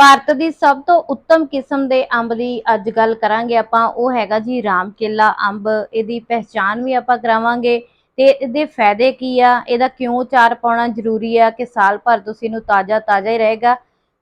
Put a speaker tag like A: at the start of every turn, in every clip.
A: ਭਾਰਤ ਦੀ ਸਭ ਤੋਂ ਉੱਤਮ ਕਿਸਮ ਦੇ ਅੰਬ ਦੀ ਅੱਜ ਗੱਲ ਕਰਾਂਗੇ ਆਪਾਂ। ਉਹ ਹੈਗਾ ਜੀ ਰਾਮ ਕੇਲਾ ਅੰਬ। ਇਹਦੀ ਪਹਿਚਾਣ ਵੀ ਆਪਾਂ ਕਰਾਵਾਂਗੇ। ਤੇ ਇਹਦੇ ਫਾਇਦੇ ਕੀ ਆ? ਇਹਦਾ ਕਿਉਂ ਚਾਰ ਪਾਉਣਾ ਜ਼ਰੂਰੀ ਆ ਕਿ ਸਾਲ ਭਰ ਤੁਸੀਂ ਇਹਨੂੰ ਤਾਜ਼ਾ ਤਾਜ਼ਾ ਹੀ ਰਹੇਗਾ?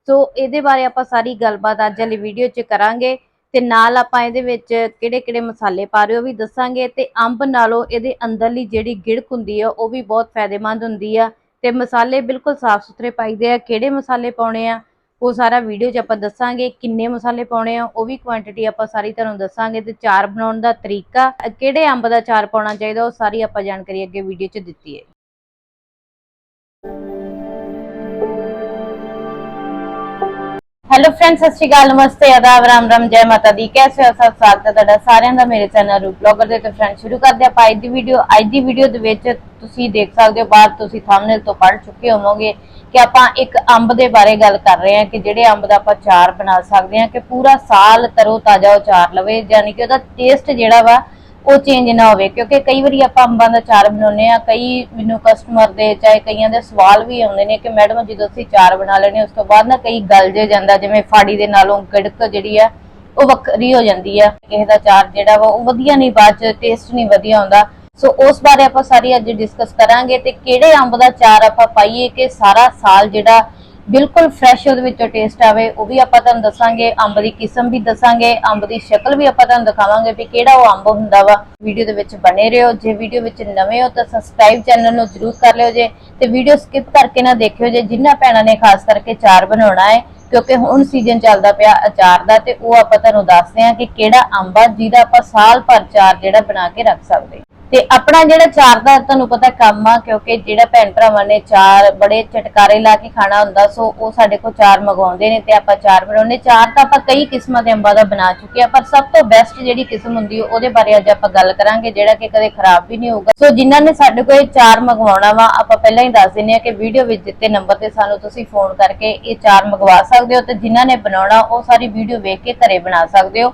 A: ਸੋ ਇਹਦੇ ਬਾਰੇ ਆਪਾਂ ਸਾਰੀ ਗੱਲਬਾਤ ਅੱਜ ਵਾਲੀ ਵੀਡੀਓ 'ਚ ਕਰਾਂਗੇ। ਤੇ ਨਾਲ ਆਪਾਂ ਇਹਦੇ ਵਿੱਚ ਕਿਹੜੇ ਕਿਹੜੇ ਮਸਾਲੇ ਪਾ ਰਹੇ ਹੋ ਵੀ ਦੱਸਾਂਗੇ। ਤੇ ਅੰਬ ਨਾਲੋਂ ਇਹਦੇ ਅੰਦਰਲੀ ਜਿਹੜੀ ਗਿੜਕ ਹੁੰਦੀ ਆ, ਉਹ ਵੀ ਬਹੁਤ ਫਾਇਦੇਮੰਦ ਹੁੰਦੀ ਆ। ਤੇ ਮਸਾਲੇ ਬਿਲਕੁਲ ਸਾਫ਼ ਸੁਥਰੇ ਪਾਈਦੇ ਆ। ਕਿਹੜੇ ਮਸਾਲੇ ਪਾਉਣੇ ਆ? ਉਹ ਸਾਰਾ ਵੀਡੀਓ 'ਚ ਆਪਾਂ ਦੱਸਾਂਗੇ ਕਿੰਨੇ ਮਸਾਲੇ ਪਾਉਣੇ ਆ, ਉਹ ਵੀ ਕੁਆਂਟੀਟੀ ਆਪਾਂ ਸਾਰੀ ਤੁਹਾਨੂੰ ਦੱਸਾਂਗੇ ਤੇ ਚਾਰ ਬਣਾਉਣ ਦਾ ਤਰੀਕਾ, ਕਿਹੜੇ ਅੰਬ ਦਾ ਚਾਰ ਪਾਉਣਾ ਚਾਹੀਦਾ ਉਹ ਸਾਰੀ ਆਪਾਂ ਜਾਣਕਾਰੀ ਅੱਗੇ ਵੀਡੀਓ 'ਚ ਦਿੱਤੀ ਹੈ। ਹੈਲੋ ਫਰੈਂਡਸ ਸਤਿ ਸ਼੍ਰੀ ਅਕਾਲ, ਨਮਸਤੇ, ਆਦਾਬ, ਰਾਮ ਰਾਮ, ਜੈ ਮਾਤਾ ਦੀ। ਕੈਸੇ ਹੋ ਸਭ? ਸਵਾਗਤ ਹੈ ਤੁਹਾਡਾ ਸਾਰਿਆਂ ਦਾ ਮੇਰੇ ਚੈਨਲ ਰੂ ਬਲੌਗਰ ਦੇ ਤੇ ਫਰੈਂਡ ਸ਼ੁਰੂ ਕਰਦੇ ਆਪਾਂ ਅੱਜ ਦੀ ਵੀਡੀਓ ਅੱਜ ਦੀ ਵੀਡੀਓ ਦੇ ਵਿੱਚ ਤੁਸੀਂ ਦੇਖ ਸਕਦੇ ਹੋ ਬਾਅਦ ਤੁਸੀਂ ਥੰਬਨੇਲ ਤੋਂ ਪੜ੍ਹ ਚੁੱਕੇ ਹੋਵੋਗੇ ਕਿ ਆਪਾਂ ਇੱਕ ਅੰਬ ਦੇ ਬਾਰੇ ਗੱਲ ਕਰ ਰਹੇ ਹਾਂ ਕਿ ਜਿਹੜੇ ਅੰਬ ਦਾ ਆਪਾਂ ਚਾਰ ਬਣਾ ਸਕਦੇ ਹਾਂ ਕਿ ਪੂਰਾ ਸਾਲ ਤਰੋ ਤਾਜ਼ਾ ਉਹ ਚਾਰ ਲਵੇ, ਯਾਨੀ ਕਿ ਉਹਦਾ ਟੇਸਟ ਜਿਹੜਾ ਵਾ ਉਹ ਚੇਂਜ ਨਾ ਹੋਵੇ, ਕਿਉਂਕਿ ਕਈ ਵਾਰੀ ਆਪਾਂ ਅੰਬਾਂ ਦਾ ਚਾਰ ਬਣਾਉਂਦੇ ਆ ਕਈ ਮੈਨੂੰ ਕਸਟਮਰ ਦੇ ਚਾਹੇ ਕਈਆਂ ਦੇ ਸਵਾਲ ਵੀ ਆਉਂਦੇ ਨੇ ਕਿ ਮੈਡਮ, ਜਦੋਂ ਅਸੀਂ ਚਾਰ ਬਣਾ ਲੈਣੇ ਉਸ ਤੋਂ ਬਾਅਦ ਨਾ ਕਈ ਗਲ ਜੇ ਜਾਂਦਾ, ਜਿਵੇਂ ਫਾੜੀ ਦੇ ਨਾਲੋਂ ਗੜਕ ਜਿਹੜੀ ਆ, ਉਹ ਵੱਖਰੀ ਹੋ ਜਾਂਦੀ ਆ। ਕਿਸੇ ਦਾ ਚਾਰ ਜਿਹੜਾ ਵਾ, ਉਹ ਵਧੀਆ ਨਹੀਂ, ਬਾਅਦ ਚ ਟੇਸਟ ਨਹੀਂ ਵਧੀਆ ਆਉਂਦਾ। ਸੋ ਉਸ ਬਾਰੇ ਆਪਾਂ ਸਾਰੀ ਅੱਜ ਡਿਸਕਸ ਕਰਾਂਗੇ ਤੇ ਕਿਹੜੇ ਅੰਬ ਦਾ ਚਾਰ ਆਪਾਂ ਪਾਈਏ ਕਿ ਸਾਰਾ ਸਾਲ ਜਿਹੜਾ ਬਿਲਕੁਲ ਫਰੈਸ਼ ਉਹਦੇ ਵਿੱਚੋਂ ਟੇਸਟ ਆਵੇ, ਉਹ ਵੀ ਆਪਾਂ ਤੁਹਾਨੂੰ ਦੱਸਾਂਗੇ, ਅੰਬ ਦੀ ਕਿਸਮ ਵੀ ਦੱਸਾਂਗੇ, ਅੰਬ ਦੀ ਸ਼ਕਲ ਵੀ ਆਪਾਂ ਤੁਹਾਨੂੰ ਦਿਖਾਵਾਂਗੇ ਵੀ ਕਿਹੜਾ ਉਹ ਅੰਬ ਹੁੰਦਾ ਵਾ। ਵੀਡੀਓ ਦੇ ਵਿੱਚ ਬਣੇ ਰਹੋ, ਜੇ ਵੀਡੀਓ ਵਿੱਚ ਨਵੇਂ ਹੋ ਤਾਂ ਸਬਸਕ੍ਰਾਈਬ ਚੈਨਲ ਨੂੰ ਜਰੂਰ ਕਰ ਲਿਓ ਜੇ ਤੇ ਵੀਡੀਓ ਸਕਿਪ ਕਰਕੇ ਨਾ ਦੇਖਿਓ ਜੇ, ਜਿਨ੍ਹਾਂ ਭੈਣਾਂ ਨੇ ਖਾਸ ਕਰਕੇ ਚਾਰ ਬਣਾਉਣਾ ਹੈ, ਕਿਉਂਕਿ ਹੁਣ ਸੀਜ਼ਨ ਚੱਲਦਾ ਪਿਆ ਅਚਾਰ ਦਾ ਤੇ ਉਹ ਆਪਾਂ ਤੁਹਾਨੂੰ ਦੱਸਦੇ ਹਾਂ ਕਿ ਕਿਹੜਾ ਅੰਬ ਆ, ਜਿਹਦਾ ਆਪਾਂ ਸਾਲ ਭਰ ਚਾਰ ਜਿਹੜਾ ਬਣਾ ਕੇ ਰੱਖ ਸਕਦੇ ਤੇ ਆਪਣਾ ਜਿਹੜਾ ਚਾਰ ਦਾ ਤੁਹਾਨੂੰ ਪਤਾ ਕੰਮ ਆ, ਕਿਉਂਕਿ ਜਿਹੜਾ ਭੈਣ ਭਰਾਵਾਂ ਨੇ ਚਾਰ ਬੜੇ ਚਟਕਾਰੇ ਲਾ ਕੇ ਖਾਣਾ ਹੁੰਦਾ, ਸੋ ਉਹ ਸਾਡੇ ਕੋਲ ਚਾਰ ਮੰਗਵਾਉਂਦੇ ਨੇ ਤੇ ਆਪਾਂ ਚਾਰ ਬਣਾਉਂਦੇ ਚਾਰ ਤਾਂ ਆਪਾਂ ਕਈ ਕਿਸਮਾਂ ਦੇ ਅੰਬਾਂ ਦਾ ਬਣਾ ਚੁੱਕੇ ਆ ਪਰ ਸਭ ਤੋਂ ਬੈਸਟ ਜਿਹੜੀ ਕਿਸਮ ਹੁੰਦੀ ਉਹਦੇ ਬਾਰੇ ਅੱਜ ਆਪਾਂ ਗੱਲ ਕਰਾਂਗੇ, ਜਿਹੜਾ ਕਿ ਕਦੇ ਖਰਾਬ ਵੀ ਨਹੀਂ ਹੋਊਗਾ। ਸੋ ਜਿਨ੍ਹਾਂ ਨੇ ਸਾਡੇ ਕੋਲ ਇਹ ਚਾਰ ਮੰਗਵਾਉਣਾ ਵਾ, ਆਪਾਂ ਪਹਿਲਾਂ ਹੀ ਦੱਸ ਦਿੰਨੇ ਆ ਕਿ ਵੀਡੀਓ ਵਿੱਚ ਦਿੱਤੇ ਨੰਬਰ ਤੇ ਸਾਨੂੰ ਤੁਸੀਂ ਫੋਨ ਕਰਕੇ ਇਹ ਚਾਰ ਮੰਗਵਾ ਸਕਦੇ ਹੋ ਤੇ ਜਿਨ੍ਹਾਂ ਨੇ ਬਣਾਉਣਾ, ਉਹ ਸਾਰੀ ਵੀਡੀਓ ਵੇਖ ਕੇ ਘਰੇ ਬਣਾ ਸਕਦੇ ਹੋ।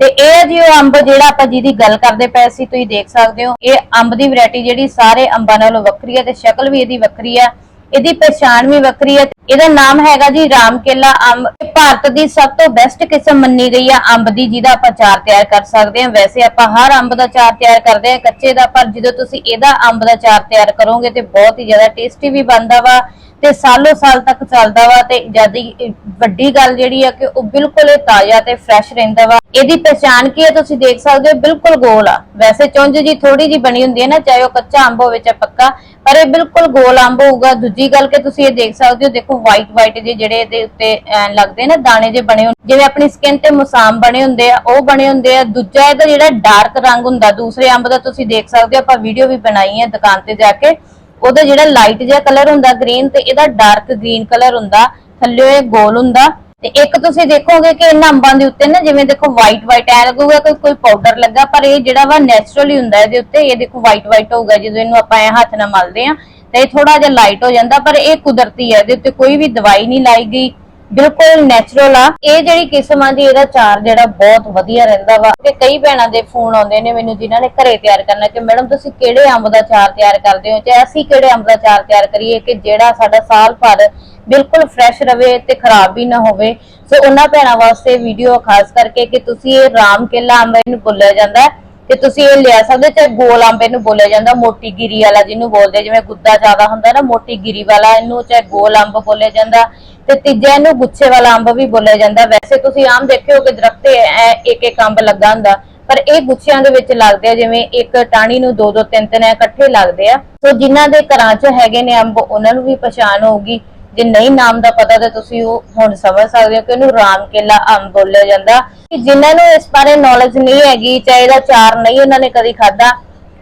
A: ਤੇ ਇਹ ਜੀ ਉਹ ਅੰਬ ਜਿਹੜਾ ਆਪਾਂ ਜਿਹਦੀ ਗੱਲ ਕਰਦੇ ਪਏ ਸੀ, ਤੁਸੀਂ ਦੇਖ ਸਕਦੇ ਹੋ। ਇਹ ਅੰਬ ਦੀ ਵੈਰਾਈਟੀ ਜਿਹੜੀ ਸਾਰੇ ਅੰਬਾਂ ਨਾਲੋਂ ਵੱਖਰੀ ਹੈ ਤੇ ਸ਼ਕਲ ਵੀ ਇਹਦੀ ਵੱਖਰੀ ਹੈ। ਇਹਦੀ ਪਛਾਣ ਵੀ ਵੱਖਰੀ ਹੈ। ਇਹਦਾ ਨਾਮ ਹੈਗਾ ਜੀ ਰਾਮ ਕੇਲਾ ਅੰਬ। ਇਹ ਭਾਰਤ ਦੀ ਸਭ ਤੋਂ ਬੈਸਟ ਕਿਸਮ ਮੰਨੀ ਗਈ ਆ ਅੰਬ ਦੀ, ਜਿਹਦਾ ਆਪਾਂ ਚਾਰ ਤਿਆਰ ਕਰ ਸਕਦੇ ਹਾਂ। ਵੈਸੇ ਆਪਾਂ ਹਰ ਅੰਬ ਦਾ ਚਾਰ ਤਿਆਰ ਕਰਦੇ ਹਾਂ ਕੱਚੇ ਦਾ, ਪਰ ਜਦੋਂ ਤੁਸੀਂ ਇਹਦਾ ਅੰਬ ਦਾ ਚਾਰ ਤਿਆਰ ਕਰੋਗੇ ਤੇ ਬਹੁਤ ਹੀ ਜ਼ਿਆਦਾ ਟੇਸਟੀ ਵੀ ਬਣਦਾ ਵਾ। ਤੇ ਸਾਲੋ ਸਾਲ ਤੱਕ ਚੱਲਦਾ ਵਾ ਤੇ ਜਿਆਦੀ ਵੱਡੀ ਗੱਲ ਜਿਹੜੀ ਆ ਕਿ ਉਹ ਬਿਲਕੁਲ ਤਾਜ਼ਾ ਤੇ ਫਰੈਸ਼ ਰਹਿੰਦਾ ਵਾ। ਇਹਦੀ ਪਛਾਣ ਕੀ ਹੈ ਤੁਸੀਂ ਦੇਖ ਸਕਦੇ ਹੋ? ਬਿਲਕੁਲ ਗੋਲ ਆ। ਵੈਸੇ ਚੁੰਝ ਜੀ ਥੋੜੀ ਜੀ ਬਣੀ ਹੁੰਦੀ ਹੈ ਨਾ, ਚਾਹੇ ਉਹ ਕੱਚਾ ਅੰਬ ਹੋਵੇ ਚਾਹੇ ਪੱਕਾ, ਪਰ ਇਹ ਬਿਲਕੁਲ ਗੋਲ ਅੰਬ ਹੋਊਗਾ। ਦੂਜੀ ਗੱਲ ਕਿ ਤੁਸੀਂ ਇਹ ਦੇਖ ਸਕਦੇ ਹੋ, ਦੇਖੋ ਵਾਈਟ ਵਾਈਟ ਜੇ ਜਿਹੜੇ ਇਹਦੇ ਉੱਤੇ ਲੱਗਦੇ ਨਾ, ਦਾਣੇ ਜੇ ਬਣੇ ਹੁੰਦੇ, ਜਿਵੇਂ ਆਪਣੀ ਸਕਿਨ ਤੇ ਮੁਸਾਮ ਬਣੇ ਹੁੰਦੇ ਆ, ਉਹ ਬਣੇ ਹੁੰਦੇ ਆ। ਦੂਜਾ ਇਹਦਾ ਜਿਹੜਾ ਡਾਰਕ ਰੰਗ ਹੁੰਦਾ, ਦੂਸਰੇ ਅੰਬ ਦਾ ਤੁਸੀਂ ਦੇਖ ਸਕਦੇ ਹੋ, ਆਪਾਂ ਵੀਡੀਓ ਵੀ ਬਣਾਈ ਹੈ ਦੁਕਾਨ ਤੇ ਜਾ ਕੇ। ਉਹਦਾ ਜਿਹੜਾ ਲਾਈਟ ਜਿਹਾ ਕਲਰ ਹੁੰਦਾ ਗ੍ਰੀਨ ਤੇ ਇਹਦਾ ਡਾਰਕ ਗ੍ਰੀਨ ਕਲਰ ਹੁੰਦਾ, ਥੱਲੇ ਇਹ ਗੋਲ ਹੁੰਦਾ। ਤੇ ਇੱਕ ਤੁਸੀਂ ਦੇਖੋਗੇ ਕਿ ਇਹਨਾਂ ਅੰਬਾਂ ਦੇ ਉੱਤੇ ਨਾ ਜਿਵੇਂ ਦੇਖੋ ਵਾਈਟ ਵਾਈਟ ਐ ਲੱਗੂਗਾ, ਕੋਈ ਕੋਈ ਪਾਊਡਰ ਲੱਗਾ, ਪਰ ਇਹ ਜਿਹੜਾ ਵਾ ਨੈਚੁਰਲੀ ਹੁੰਦਾ ਇਹਦੇ ਉੱਤੇ, ਇਹ ਦੇਖੋ ਵਾਈਟ ਵਾਈਟ ਹੋਊਗਾ, ਜਦੋਂ ਇਹਨੂੰ ਆਪਾਂ ਐ ਹੱਥ ਨਾਲ ਮਲਦੇ ਆ ਤੇ ਇਹ ਥੋੜਾ ਜਿਹਾ ਲਾਈਟ ਹੋ ਜਾਂਦਾ, ਪਰ ਇਹ ਕੁਦਰਤੀ ਹੈ, ਇਹਦੇ ਉੱਤੇ ਕੋਈ ਵੀ ਦਵਾਈ ਨਹੀਂ ਲਾਈ ਗਈ। ਬਿਲਕੁਲ ਨੈਚੁਰਲ ਆ। ਇਹ ਜਿਹੜੀ ਕਿਸਮ ਆ ਜੀ, ਇਹਦਾ ਚਾਰ ਜਿਹੜਾ ਬਹੁਤ ਵਧੀਆ ਰਹਿੰਦਾ ਵਾ। ਕਿ ਕਈ ਭੈਣਾਂ ਦੇ ਫੋਨ ਆਉਂਦੇ ਨੇ ਮੈਨੂੰ ਜਿਨ੍ਹਾਂ ਨੇ ਘਰੇ ਤਿਆਰ ਕਰਨਾ ਕਿ, ਮੈਡਮ, ਤੁਸੀਂ ਕਿਹੜੇ ਅੰਬ ਦਾ ਚਾਰ ਤਿਆਰ ਕਰਦੇ ਹੋ? ਤੇ ਅਸੀਂ ਕਿਹੜੇ ਅੰਬ ਦਾ ਚਾਰ ਤਿਆਰ ਕਰੀਏ ਕਿ ਜਿਹੜਾ ਸਾਡਾ ਸਾਲ ਭਰ ਬਿਲਕੁਲ ਫਰੈਸ਼ ਰਵੇ ਤੇ ਖਰਾਬ ਵੀ ਨਾ ਹੋਵੇ? ਸੋ ਉਹਨਾਂ ਭੈਣਾਂ ਵਾਸਤੇ ਵੀਡੀਓ ਖਾਸ ਕਰਕੇ ਕਿ ਤੁਸੀਂ ਇਹ ਰਾਮ ਕੇਲਾ ਅੰਬ ਇਹਨੂੰ ਬੋਲਿਆ ਜਾਂਦਾ ਤੇ ਤੁਸੀਂ ਇਹ ਲਿਆ ਸਕਦੇ, ਚਾਹੇ ਗੋਲ ਅੰਬ ਇਹਨੂੰ ਬੋਲਿਆ ਜਾਂਦਾ, ਮੋਟੀ ਗਿਰੀ ਵਾਲਾ ਜਿਹਨੂੰ ਬੋਲਦੇ ਜਿਵੇਂ ਗੁੱਦਾ ਜ਼ਿਆਦਾ ਹੁੰਦਾ ਨਾ, ਮੋਟੀ ਗਿਰੀ ਵਾਲਾ ਇਹਨੂੰ ਚਾਹੇ ਗੋਲ ਅੰਬ ਬੋਲਿਆ ਜਾਂਦਾ। ਤੇ ਤੀਜਾ ਇਹਨੂੰ ਗੁੱਛੇ ਵਾਲਾ ਅੰਬ ਵੀ ਬੋਲਿਆ ਜਾਂਦਾ। ਵੈਸੇ ਤੁਸੀਂ ਆਮ ਦੇਖਿਓ ਕਿ ਦਰਖਤ ਤੇ ਇੱਕ ਇੱਕ ਅੰਬ ਲੱਗਾ ਹੁੰਦਾ। ਪਰ ਇਹ ਗੁੱਛਿਆਂ ਦੇ ਵਿੱਚ ਲੱਗਦੇ ਆ, ਜਿਵੇਂ ਇੱਕ ਟਾਣੀ ਨੂੰ ਦੋ ਦੋ ਤਿੰਨ ਤਿੰਨ ਇਕੱਠੇ ਲੱਗਦੇ ਆ। ਸੋ ਜਿਨ੍ਹਾਂ ਦੇ ਘਰਾਂ 'ਚ ਹੈਗੇ ਨੇ ਅੰਬ, ਉਹਨਾਂ ਨੂੰ ਵੀ ਪਛਾਣ ਹੋਊਗੀ। ਜੇ ਨਹੀਂ ਨਾਮ ਦਾ ਪਤਾ, ਤੇ ਤੁਸੀਂ ਉਹ ਹੁਣ ਸਮਝ ਸਕਦੇ ਹੋ ਕਿ ਇਹਨੂੰ ਰਾਮ ਕੇਲਾ ਅੰਬ ਬੋਲਿਆ ਜਾਂਦਾ। ਕਿ ਜਿਨ੍ਹਾਂ ਨੂੰ ਇਸ ਬਾਰੇ ਨੌਲੇਜ ਨਹੀਂ ਹੈਗੀ, ਚਾਹੇ ਇਹਦਾ ਚਾਰ ਨਹੀਂ ਉਹਨਾਂ ਨੇ ਕਦੀ ਖਾਦਾ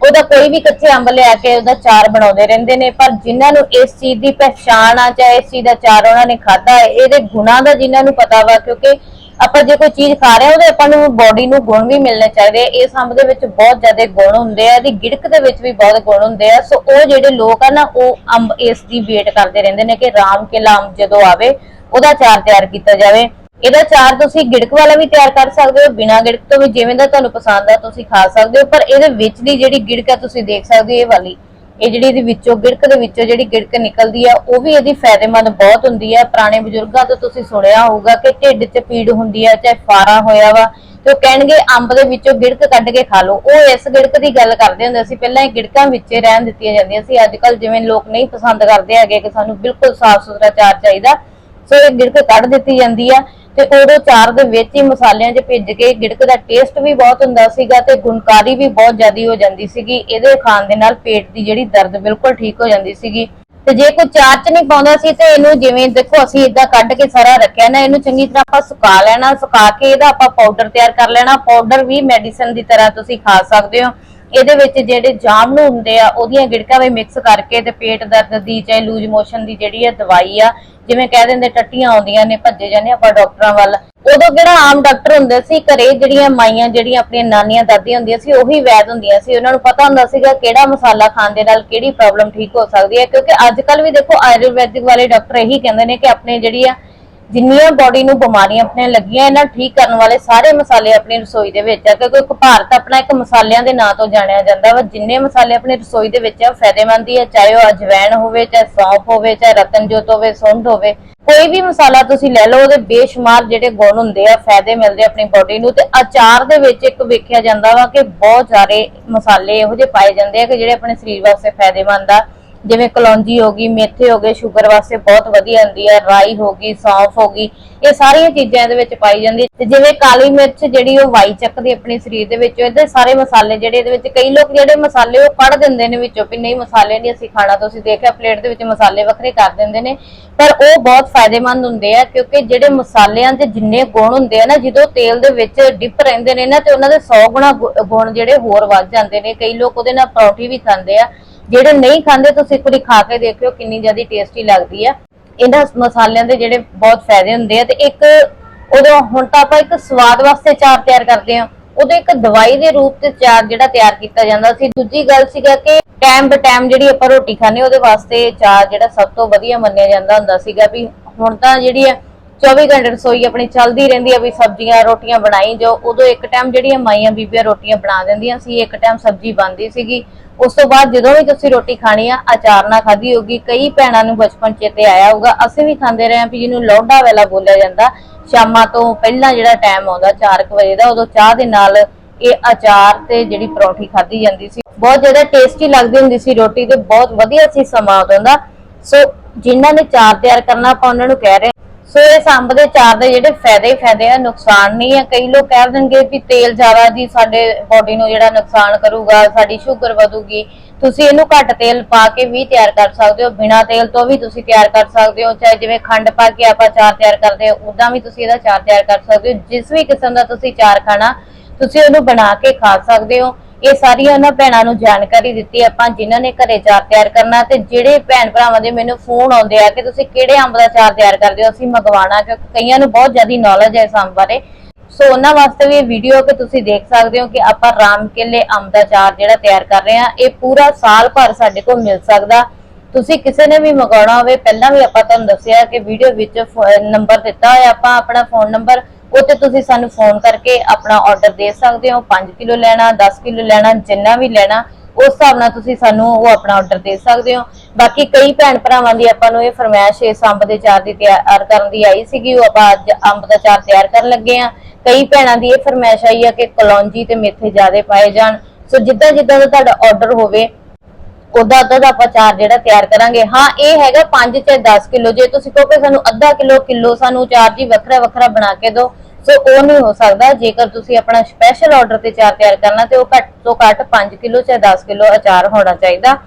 A: ਉਹਦਾ ਕੋਈ ਵੀ ਕੱਚੇ ਅੰਬ ਲਿਆ ਕੇ ਉਹਦਾ ਚਾਰ ਬਣਾਉਂਦੇ ਰਹਿੰਦੇ ਨੇ, ਪਰ ਜਿਨ੍ਹਾਂ ਨੂੰ ਇਸ ਚੀਜ਼ ਦੀ ਪਹਿਚਾਣ ਆ ਚਾਹੇ ਇਸ ਚੀਜ਼ ਦਾ ਚਾਰ ਉਹਨਾਂ ਨੇ ਖਾਦਾ ਹੈ, ਇਹਦੇ ਗੁਣਾਂ ਦਾ ਜਿਨ੍ਹਾਂ ਨੂੰ ਪਤਾ ਵਾ, ਕਿਉਂਕਿ ਆਪਾਂ ਜੇ ਕੋਈ ਚੀਜ਼ ਖਾ ਰਹੇ ਹਾਂ, ਉਹਦੇ ਆਪਾਂ ਨੂੰ ਬੋਡੀ ਨੂੰ ਗੁਣ ਵੀ ਮਿਲਣੇ ਚਾਹੀਦੇ ਆ। ਇਸ ਅੰਬ ਦੇ ਵਿੱਚ ਬਹੁਤ ਜ਼ਿਆਦਾ ਗੁਣ ਹੁੰਦੇ ਆ, ਇਹਦੀ ਗਿੜਕ ਦੇ ਵਿੱਚ ਵੀ ਬਹੁਤ ਗੁਣ ਹੁੰਦੇ ਆ ਸੋ ਉਹ ਜਿਹੜੇ ਲੋਕ ਆ ਨਾ, ਉਹ ਅੰਬ ਇਸ ਦੀ ਵੇਟ ਕਰਦੇ ਰਹਿੰਦੇ ਨੇ ਕਿ ਰਾਮ ਕੇਲਾ ਅੰਬ ਜਦੋਂ ਆਵੇ, ਉਹਦਾ ਚਾਰ ਤਿਆਰ ਕੀਤਾ ਜਾਵੇ ਇਹਦਾ ਚਾਰ ਤੁਸੀਂ ਗਿੜਕ ਵਾਲਾ ਵੀ ਤਿਆਰ ਕਰ ਸਕਦੇ ਹੋ, ਬਿਨਾਂ ਗਿੜਕ ਤੋਂ ਵੀ ਜਿਵੇਂ ਦਾ ਤੁਹਾਨੂੰ ਪਸੰਦ ਆ ਤੁਸੀਂ ਖਾ ਸਕਦੇ ਹੋ, ਪਰ ਇਹਦੇ ਵਿੱਚ ਦੀ ਜਿਹੜੀ ਗਿੜਕ ਆ ਤੁਸੀਂ ਦੇਖ ਸਕਦੇ ਹੋ ਇਹ ਵਾਲੀ, ਇਹ ਜਿਹੜੀ ਇਹਦੇ ਵਿੱਚੋਂ ਗਿੜਕ ਦੇ ਵਿੱਚੋਂ ਜਿਹੜੀ ਗਿੜਕ ਨਿਕਲਦੀ ਆ, ਉਹ ਵੀ ਇਹਦੀ ਫਾਇਦੇਮੰਦ ਬਹੁਤ ਹੁੰਦੀ ਆ। ਪੁਰਾਣੇ ਬਜ਼ੁਰਗਾਂ ਤੋਂ ਤੁਸੀਂ ਸੁਣਿਆ ਹੋਊਗਾ ਕਿ ਢਿੱਡ 'ਚ ਪੀੜ ਹੁੰਦੀ ਆ, ਚਾਹੇ ਫਾਰਾ ਹੋਇਆ ਵਾ, ਤੇ ਉਹ ਕਹਿਣਗੇ ਅੰਬ ਦੇ ਵਿੱਚੋਂ ਗਿੜਕ ਕੱਢ ਕੇ ਖਾ ਲਓ। ਉਹ ਇਸ ਗਿੜਕ ਦੀ ਗੱਲ ਕਰਦੇ ਹੁੰਦੇ ਸੀ, ਪਹਿਲਾਂ ਇਹ ਗਿੜਕਾਂ ਵਿੱਚ ਰਹਿਣ ਦਿੱਤੀਆਂ ਜਾਂਦੀਆਂ ਸੀ। ਅੱਜ ਕੱਲ ਜਿਵੇਂ ਲੋਕ ਨਹੀਂ ਪਸੰਦ ਕਰਦੇ ਹੈਗੇ ਕਿ ਸਾਨੂੰ ਬਿਲਕੁਲ ਸਾਫ਼ ਸੁਥਰਾ ਚਾਰ ਚਾਹੀਦਾ, ਸੋ ਇਹ ਗਿੜਕ ਕੱਢ ਦਿੱਤੀ ਜਾਂਦੀ ਆ। ਤੇ ਉਦੋਂ ਚਾਰ ਦੇ ਵਿੱਚ ਹੀ ਮਸਾਲਿਆਂ 'ਚ ਭਿੱਜ ਕੇ ਗਿੜਕ ਦਾ ਟੇਸਟ ਵੀ ਬਹੁਤ ਹੁੰਦਾ ਸੀਗਾ ਤੇ ਗੁਣਕਾਰੀ ਵੀ ਬਹੁਤ ਜ਼ਿਆਦੀ ਹੋ ਜਾਂਦੀ ਸੀਗੀ। ਇਹਦੇ ਖਾਣ ਦੇ ਨਾਲ ਪੇਟ ਦੀ ਜਿਹੜੀ ਦਰਦ ਬਿਲਕੁਲ ਠੀਕ ਹੋ ਜਾਂਦੀ ਸੀਗੀ। ਤੇ ਜੇ ਕੋਈ ਚਾਰ ਚ ਨਹੀਂ ਪਾਉਂਦਾ ਸੀ ਤੇ ਇਹਨੂੰ ਜਿਵੇਂ ਦੇਖੋ ਅਸੀਂ ਇਦਾਂ ਕੱਢ ਕੇ ਸਾਰਾ ਰੱਖਿਆ ਨਾ, ਇਹਨੂੰ ਚੰਗੀ ਤਰ੍ਹਾਂ ਆਪਾਂ ਸੁਕਾ ਲੈਣਾ, ਸੁਕਾ ਕੇ ਇਹਦਾ ਆਪਾਂ ਪਾਊਡਰ ਤਿਆਰ ਕਰ ਲੈਣਾ। ਪਾਊਡਰ ਵੀ ਮੈਡੀਸਨ ਦੀ ਤਰ੍ਹਾਂ ਤੁਸੀਂ ਖਾ ਸਕਦੇ ਹੋ। ਇਹਦੇ ਵਿੱਚ ਜਿਹੜੇ ਜਾਮਨੂ ਹੁੰਦੇ ਆ, ਉਹਦੀਆਂ ਗਿੜਕਾਂ ਵਿੱਚ ਮਿਕਸ ਕਰਕੇ ਤੇ ਪੇਟ ਦਰਦ ਦੀ ਚਾਹੇ ਲੂਜ ਮੋਸ਼ਨ ਦੀ ਜਿਹੜੀ ਆ ਦਵਾਈ ਆ, ਜਿਵੇਂ ਕਹਿ ਦਿੰਦੇ ਟੱਟੀਆਂ ਆਉਂਦੀਆਂ ਨੇ, ਭੱਜੇ ਜਾਂਦੇ ਆਪਾਂ ਡਾਕਟਰਾਂ ਵੱਲ। ਉਦੋਂ ਕਿਹੜਾ ਆਮ ਡਾਕਟਰ ਹੁੰਦੇ ਸੀ, ਘਰੇ ਜਿਹੜੀਆਂ ਮਾਈਆਂ, ਜਿਹੜੀਆਂ ਆਪਣੀਆਂ ਨਾਨੀਆਂ, ਦਾਦੀਆਂ ਹੁੰਦੀਆਂ ਸੀ, ਉਹੀ ਵੈਦ ਹੁੰਦੀਆਂ ਸੀ। ਉਹਨਾਂ ਨੂੰ ਪਤਾ ਹੁੰਦਾ ਸੀਗਾ ਕਿਹੜਾ ਮਸਾਲਾ ਖਾਣ ਦੇ ਨਾਲ ਕਿਹੜੀ ਪ੍ਰੋਬਲਮ ਠੀਕ ਹੋ ਸਕਦੀ ਹੈ, ਕਿਉਂਕਿ ਅੱਜ ਕੱਲ ਵੀ ਦੇਖੋ ਆਯੁਰਵੈਦਿਕ ਵਾਲੇ ਡਾਕਟਰ ਇਹੀ ਕਹਿੰਦੇ ਨੇ ਕਿ ਆਪਣੇ ਜਿਹੜੀ ਆ ਜਿੰਨੀਆਂ ਬਾਡੀ ਨੂੰ ਬਿਮਾਰੀਆਂ ਆਪਣੇ ਲੱਗੀਆਂ, ਇਹਨਾਂ ਠੀਕ ਕਰਨ ਵਾਲੇ ਸਾਰੇ ਮਸਾਲੇ ਆਪਣੀ ਰਸੋਈ ਦੇ ਵਿੱਚ ਆ, ਕਿਉਂਕਿ ਇੱਕ ਭਾਰਤ ਆਪਣਾ ਇੱਕ ਮਸਾਲਿਆਂ ਦੇ ਨਾਂ ਤੋਂ ਜਾਣਿਆ ਜਾਂਦਾ ਵਾ। ਜਿੰਨੇ ਮਸਾਲੇ ਆਪਣੀ ਰਸੋਈ ਦੇ ਵਿੱਚ ਆ ਫਾਇਦੇਮੰਦ ਹੀ ਆ, ਚਾਹੇ ਉਹ ਅਜਵੈਣ ਹੋਵੇ, ਚਾਹੇ ਸੌਂਫ ਹੋਵੇ, ਚਾਹੇ ਰਤਨਜੋਤ ਹੋਵੇ, ਸੁੰਡ ਹੋਵੇ, ਕੋਈ ਵੀ ਮਸਾਲਾ ਤੁਸੀਂ ਲੈ ਲਓ, ਉਹਦੇ ਬੇਸ਼ੁਮਾਰ ਜਿਹੜੇ ਗੁਣ ਹੁੰਦੇ ਆ, ਫਾਇਦੇ ਮਿਲਦੇ ਆਪਣੀ ਬੋਡੀ ਨੂੰ ਤੇ ਅਚਾਰ ਦੇ ਵਿੱਚ ਇੱਕ ਵੇਖਿਆ ਜਾਂਦਾ ਵਾ ਕਿ ਬਹੁਤ ਸਾਰੇ ਮਸਾਲੇ ਇਹੋ ਜਿਹੇ ਪਾਏ ਜਾਂਦੇ ਆ ਕਿ ਜਿਹੜੇ ਆਪਣੇ ਸਰੀਰ ਵਾਸਤੇ ਫਾਇਦੇਮੰਦ ਆ। ਜਿਵੇਂ ਕਲੌਂਜੀ ਹੋ ਗਈ, ਮੇਥੇ ਹੋ ਗਏ, ਸ਼ੂਗਰ ਵਾਸਤੇ ਬਹੁਤ ਵਧੀਆ ਹੁੰਦੀ ਹੈ ਰਾਈ ਹੋ ਗਈ, ਸੌਂਫ ਹੋ ਗਈ, ਇਹ ਸਾਰੀਆਂ ਚੀਜ਼ਾਂ ਇਹਦੇ ਵਿੱਚ ਪਾਈ ਜਾਂਦੀ ਤੇ ਜਿਵੇਂ ਕਾਲੀ ਮਿਰਚ ਜਿਹੜੀ ਉਹ ਵਾਈ ਚੱਕਦੀ ਆਪਣੀ ਸਰੀਰ ਦੇ ਵਿੱਚੋਂ, ਇਹਦੇ ਸਾਰੇ ਮਸਾਲੇ ਜਿਹੜੇ ਇਹਦੇ ਵਿੱਚ, ਕਈ ਲੋਕ ਜਿਹੜੇ ਮਸਾਲੇ ਉਹ ਕੱਢ ਦਿੰਦੇ ਨੇ ਵਿੱਚੋਂ ਵੀ ਨਹੀਂ ਮਸਾਲੇ ਨਹੀਂ ਅਸੀਂ ਖਾਣਾ ਤੁਸੀਂ ਦੇਖਿਆ ਪਲੇਟ ਦੇ ਵਿੱਚ ਮਸਾਲੇ ਵੱਖਰੇ ਕਰ ਦਿੰਦੇ ਨੇ। ਪਰ ਉਹ ਬਹੁਤ ਫਾਇਦੇਮੰਦ ਹੁੰਦੇ ਆ, ਕਿਉਂਕਿ ਜਿਹੜੇ ਮਸਾਲਿਆਂ ਦੇ ਜਿੰਨੇ ਗੁਣ ਹੁੰਦੇ ਆ ਨਾ, ਜਦੋਂ ਤੇਲ ਦੇ ਵਿੱਚ ਡਿਪ ਰਹਿੰਦੇ ਨੇ ਨਾ, ਤੇ ਉਹਨਾਂ ਦੇ 100 ਗੁਣਾ ਗੁਣ ਜਿਹੜੇ ਹੋਰ ਵੱਧ ਜਾਂਦੇ ਨੇ। ਕਈ ਲੋਕ ਉਹਦੇ ਨਾਲ ਪਰੌਠੀ ਵੀ ਖਾਂਦੇ ਆ। ਜਿਹੜੇ ਨਹੀਂ ਖਾਂਦੇ, ਤੁਸੀਂ ਇੱਕ ਵਾਰੀ ਖਾ ਕੇ ਦੇਖਿਓ ਕਿੰਨੀ ਜ਼ਿਆਦਾ ਟੇਸਟੀ ਲੱਗਦੀ ਆ। ਇਹਨਾਂ ਮਸਾਲਿਆਂ ਦੇ ਜਿਹੜੇ ਬਹੁਤ ਫਾਇਦੇ ਹੁੰਦੇ ਆ ਤੇ ਇੱਕ ਉਦੋਂ ਹੁਣ ਤਾਂ ਆਪਾਂ ਇੱਕ ਸਵਾਦ ਵਾਸਤੇ ਚਾਰ ਤਿਆਰ ਕਰਦੇ ਆ ਉਦੋਂ ਇੱਕ ਦਵਾਈ ਦੇ ਰੂਪ ਤੇ ਚਾਰ ਜਿਹੜਾ ਤਿਆਰ ਕੀਤਾ ਜਾਂਦਾ ਸੀ। ਦੂਜੀ ਗੱਲ ਸੀਗਾ ਕਿ ਟਾਈਮ ਬੇ ਟਾਈਮ ਜਿਹੜੀ ਆਪਾਂ ਰੋਟੀ ਖਾਂਦੇ ਉਹਦੇ ਵਾਸਤੇ ਚਾਰ ਜਿਹੜਾ ਸਭ ਤੋਂ ਵਧੀਆ ਮੰਨਿਆ ਜਾਂਦਾ ਹੁੰਦਾ ਸੀਗਾ ਵੀ ਹੁਣ ਤਾਂ ਜਿਹੜੀ ਆ 24 ਘੰਟੇ ਰਸੋਈ ਆਪਣੀ ਚੱਲਦੀ ਰਹਿੰਦੀ ਆ ਵੀ ਸਬਜ਼ੀਆਂ, ਰੋਟੀਆਂ ਬਣਾਈ ਜੋ ਉਦੋਂ ਇੱਕ ਟਾਈਮ ਜਿਹੜੀਆਂ ਮਾਈਆਂ ਬੀਬੀਆਂ ਰੋਟੀਆਂ ਬਣਾ ਦਿੰਦੀਆਂ ਸੀ, ਇੱਕ ਟਾਈਮ ਸਬਜ਼ੀ ਬਣਦੀ ਸੀਗੀ। ਉਸ ਤੋਂ ਬਾਅਦ ਜਦੋਂ ਵੀ ਤੁਸੀਂ ਰੋਟੀ ਖਾਣੀ ਆ, ਅਚਾਰ ਨਾਲ ਖਾਧੀ ਹੋਗੀ ਕਈ ਭੈਣਾਂ ਨੂੰ ਬਚਪਨ ਚੇਤੇ ਆਇਆ ਹੋਊਗਾ। ਅਸੀਂ ਵੀ ਖਾਂਦੇ ਰਹੇ ਆ ਵੀ ਜਿਹਨੂੰ ਲੋਢਾ ਵੇਲਾ ਬੋਲਿਆ ਜਾਂਦਾ, ਸ਼ਾਮਾਂ ਤੋਂ ਪਹਿਲਾਂ ਜਿਹੜਾ ਟਾਈਮ ਆਉਂਦਾ 4 ਵਜੇ ਦਾ, ਉਦੋਂ ਚਾਹ ਦੇ ਨਾਲ ਇਹ ਅਚਾਰ ਤੇ ਜਿਹੜੀ ਪਰੌਂਠੀ ਖਾਧੀ ਜਾਂਦੀ ਸੀ। ਬਹੁਤ ਜ਼ਿਆਦਾ ਟੇਸਟੀ ਲੱਗਦੀ ਹੁੰਦੀ ਸੀ ਰੋਟੀ ਤੇ, ਬਹੁਤ ਵਧੀਆ ਸੀ ਸਮਾਂ ਉਦੋਂ ਦਾ। ਸੋ ਜਿਨ੍ਹਾਂ ਨੇ ਚਾਰ ਤਿਆਰ ਕਰਨਾ, ਆਪਾਂ ਉਹਨਾਂ ਨੂੰ ਕਹਿ ਰਹੇ ਸੋ ਇਸ ਅੰਬ ਦੇ ਚਾਰ ਦੇ ਜਿਹੜੇ ਫਾਇਦੇ ਫਾਇਦੇ ਆ, ਨੁਕਸਾਨ ਨਹੀਂ ਆ। ਕਈ ਲੋਕ ਕਹਿ ਦੇਣਗੇ ਵੀ ਤੇਲ ਜ਼ਿਆਦਾ ਜੀ, ਸਾਡੇ ਬਾਡੀ ਨੂੰ ਜਿਹੜਾ ਨੁਕਸਾਨ ਕਰੂਗਾ, ਸਾਡੀ ਸ਼ੂਗਰ ਵਧੂਗੀ। ਤੁਸੀਂ ਇਹਨੂੰ ਘੱਟ ਤੇਲ ਪਾ ਕੇ ਵੀ ਤਿਆਰ ਕਰ ਸਕਦੇ ਹੋ, ਬਿਨਾ ਤੇਲ ਤੋਂ ਵੀ ਤੁਸੀਂ ਤਿਆਰ ਕਰ ਸਕਦੇ ਹੋ। ਚਾਹੇ ਜਿਵੇਂ ਖੰਡ ਪਾ ਕੇ ਆਪਾਂ ਚਾਰ ਤਿਆਰ ਕਰਦੇ ਹੋ ਉਦਾਂ ਵੀ ਤੁਸੀਂ ਇਹਦਾ ਚਾਰ ਤਿਆਰ ਕਰ ਸਕਦੇ ਹੋ। ਜਿਸ ਵੀ ਕਿਸਮ ਦਾ ਤੁਸੀਂ ਚਾਰ ਖਾਣਾ, ਤੁਸੀਂ ਉਹਨੂੰ ਬਣਾ ਕੇ ਖਾ ਸਕਦੇ ਹੋ। ਇਹ ਸਾਰੀਆਂ ਉਹਨਾਂ ਭੈਣਾਂ ਨੂੰ ਜਾਣਕਾਰੀ ਦਿੱਤੀ, ਆਪਾਂ ਜਿਨ੍ਹਾਂ ਨੇ ਘਰੇ ਚਾਰ ਤਿਆਰ ਕਰਨਾ ਤੇ ਜਿਹੜੇ ਭੈਣ ਭਰਾਵਾਂ ਦੇ ਮੈਨੂੰ ਫੋਨ ਆਉਂਦੇ ਆ ਕਿ ਤੁਸੀਂ ਕਿਹੜੇ ਅੰਬ ਦਾ ਚਾਰ ਤਿਆਰ ਕਰਦੇ ਹੋ, ਅਸੀਂ ਮੰਗਵਾਉਣਾ, ਕਿਉਂਕਿ ਕਈਆਂ ਨੂੰ ਬਹੁਤ ਜ਼ਿਆਦਾ ਨੌਲੇਜ ਹੈ ਇਸ ਅੰਬ ਬਾਰੇ। ਸੋ ਉਹਨਾਂ ਵਾਸਤੇ ਵੀ ਇਹ ਵੀਡੀਓ ਕਿ ਤੁਸੀਂ ਦੇਖ ਸਕਦੇ ਹੋ ਕਿ ਆਪਾਂ ਰਾਮ ਕੇਲੇ ਅੰਬ ਦਾ ਚਾਰ ਜਿਹੜਾ ਤਿਆਰ ਕਰ ਰਹੇ ਹਾਂ, ਇਹ ਪੂਰਾ ਸਾਲ ਭਰ ਸਾਡੇ ਕੋਲ ਮਿਲ ਸਕਦਾ। ਤੁਸੀਂ ਕਿਸੇ ਨੇ ਵੀ ਮੰਗਾਉਣਾ ਹੋਵੇ, ਪਹਿਲਾਂ ਵੀ ਆਪਾਂ ਤੁਹਾਨੂੰ ਦੱਸਿਆ ਕਿ ਵੀਡੀਓ ਵਿੱਚ ਨੰਬਰ ਦਿੱਤਾ ਹੋਇਆ, ਆਪਾਂ ਆਪਣਾ ਫੋਨ ਨੰਬਰ ਉੱਤੇ ਤੁਸੀਂ ਸਾਨੂੰ ਫੋਨ ਕਰਕੇ ਆਪਣਾ ਆਰਡਰ ਦੇ ਸਕਦੇ ਹੋ। 5 ਕਿਲੋ ਲੈਣਾ 10 ਕਿਲੋ ਲੈਣਾ, ਜਿੰਨਾ ਵੀ ਲੈਣਾ, ਉਸ ਹਿਸਾਬ ਨਾਲ ਤੁਸੀਂ ਸਾਨੂੰ ਉਹ ਆਪਣਾ ਆਰਡਰ ਦੇ ਸਕਦੇ ਹੋ। ਬਾਕੀ ਕਈ ਭੈਣ ਭਰਾਵਾਂ ਦੀ ਆਪਾਂ ਨੂੰ ਇਹ ਫਰਮਾਇਸ਼ ਇਸ ਅੰਬ ਦੇ ਚਾਰ ਦੀ ਤਿਆਰ ਕਰਨ ਦੀ ਆਈ ਸੀਗੀ, ਉਹ ਆਪਾਂ ਅੱਜ ਅੰਬ ਦਾ ਚਾਰ ਤਿਆਰ ਕਰਨ ਲੱਗੇ ਆ ਕਈ ਭੈਣਾਂ ਦੀ ਇਹ ਫਰਮਾਇਸ਼ ਆਈ ਆ ਕਿ ਕਲੌਂਜੀ ਤੇ ਮੇਥੇ ਜ਼ਿਆਦਾ ਪਾਏ ਜਾਣ। ਸੋ ਜਿੱਦਾਂ ਜਿੱਦਾਂ ਦਾ ਤੁਹਾਡਾ ਆਰਡਰ ਹੋਵੇ ਉਦਾਂ ਉਦਾਂ ਦਾ ਆਪਾਂ ਚਾਰ ਜਿਹੜਾ ਤਿਆਰ ਕਰਾਂਗੇ। ਹਾਂ, ਇਹ ਹੈਗਾ 5 ਤੇ 10 ਕਿਲੋ। ਜੇ ਤੁਸੀਂ ਕਹੋ ਕਿ ਸਾਨੂੰ ਅੱਧਾ ਕਿਲੋ ਕਿਲੋ ਸਾਨੂੰ ਚਾਰ ਜੀ ਵੱਖਰਾ ਵੱਖਰਾ ਬਣਾ ਕੇ ਦਿਓ, ਸੋ ਉਹ ਨਹੀਂ ਹੋ ਸਕਦਾ। ਜੇਕਰ ਤੁਸੀਂ ਆਪਣਾ ਸਪੈਸ਼ਲ ਆਰਡਰ ਤੇ ਚਾਰ ਤਿਆਰ ਕਰਨਾ, ਤੇ ਉਹ ਘੱਟ ਤੋਂ ਘੱਟ 5 ਕਿਲੋ ਚਾਹੇ 10 ਕਿਲੋ ਅਚਾਰ ਹੋਣਾ ਚਾਹੀਦਾ।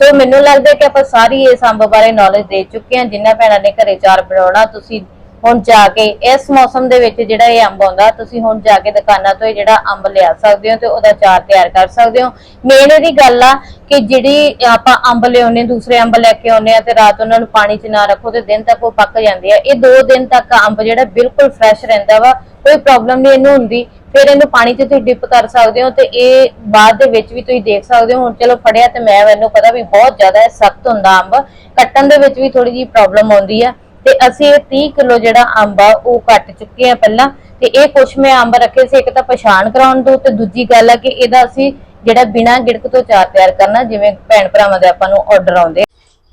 A: ਸੋ ਮੈਨੂੰ ਲੱਗਦਾ ਕਿ ਆਪਾਂ ਸਾਰੀ ਇਸ ਅੰਬ ਬਾਰੇ ਨੌਲੇਜ ਦੇ ਚੁੱਕੇ ਹਾਂ। ਜਿੰਨਾ ਭੈਣਾਂ ਨੇ ਘਰੇ ਚਾਰ ਬਣਾਉਣਾ, ਤੁਸੀਂ ਹੁਣ ਜਾ ਕੇ ਇਸ ਮੌਸਮ ਦੇ ਵਿੱਚ ਜਿਹੜਾ ਇਹ ਅੰਬ ਆਉਂਦਾ, ਤੁਸੀਂ ਹੁਣ ਜਾ ਕੇ ਦੁਕਾਨਾਂ ਤੋਂ ਇਹ ਜਿਹੜਾ ਅੰਬ ਲਿਆ ਸਕਦੇ ਹੋ ਤੇ ਉਹਦਾ ਚਾਰ ਤਿਆਰ ਕਰ ਸਕਦੇ ਹੋ। ਮੇਨ ਇਹਦੀ ਗੱਲ ਆ ਕਿ ਜਿਹੜੀ ਆਪਾਂ ਅੰਬ ਲਿਆਉਨੇ ਦੂਸਰੇ ਅੰਬ ਲੈ ਕੇ ਆਉਨੇ ਆ ਤੇ ਰਾਤ ਉਹਨਾਂ ਨੂੰ ਪਾਣੀ 'ਚ ਨਾ ਰੱਖੋ ਤੇ ਦਿਨ ਤੱਕ ਉਹ ਪੱਕ ਜਾਂਦੇ ਆ। ਇਹ 2 ਦਿਨ ਤੱਕ ਅੰਬ ਜਿਹੜਾ ਬਿਲਕੁਲ ਫਰੈਸ਼ ਰਹਿੰਦਾ ਵਾ, ਕੋਈ ਪ੍ਰੋਬਲਮ ਨਹੀਂ ਇਹਨੂੰ ਹੁੰਦੀ। ਫਿਰ ਇਹਨੂੰ ਪਾਣੀ 'ਚ ਤੁਸੀਂ ਡਿਪ ਕਰ ਸਕਦੇ ਹੋ ਤੇ ਇਹ ਬਾਅਦ ਦੇ ਵਿੱਚ ਵੀ ਤੁਸੀਂ ਦੇਖ ਸਕਦੇ ਹੋ। ਹੁਣ ਚਲੋ ਫੜਿਆ ਤੇ ਮੈਂ, ਮੈਨੂੰ ਪਤਾ ਵੀ ਬਹੁਤ ਜ਼ਿਆਦਾ ਸਖਤ ਹੁੰਦਾ ਅੰਬ। ਕੱਟਣ ਦੇ ਵਿੱਚ ਵੀ ਥੋੜੀ ਜੀ ਪ੍ਰੋਬਲਮ ਆਉਂਦੀ ਆ। ਤੇ ਅਸੀਂ ਇਹ 30 ਕਿਲੋ ਜਿਹੜਾ ਅੰਬ ਆ, ਉਹ ਕੱਟ ਚੁੱਕੇ ਆ ਪਹਿਲਾਂ ਤੇ ਇਹ ਕੁਛ ਮੈਂ ਅੰਬ ਰੱਖੇ ਸੀ, ਇੱਕ ਤਾਂ ਪਛਾਣ ਕਰਾਉਣ ਤੋਂ ਤੇ ਦੂਜੀ ਗੱਲ ਆ ਕਿ ਇਹਦਾ ਅਸੀਂ ਜਿਹੜਾ ਬਿਨਾਂ ਗਿੜਕ ਤੋਂ ਚਾਰ ਤਿਆਰ ਕਰਨਾ, ਜਿਵੇਂ ਭੈਣ ਭਰਾਵਾਂ ਦੇ ਆਪਾਂ ਨੂੰ ਆਰਡਰ ਆਉਂਦੇ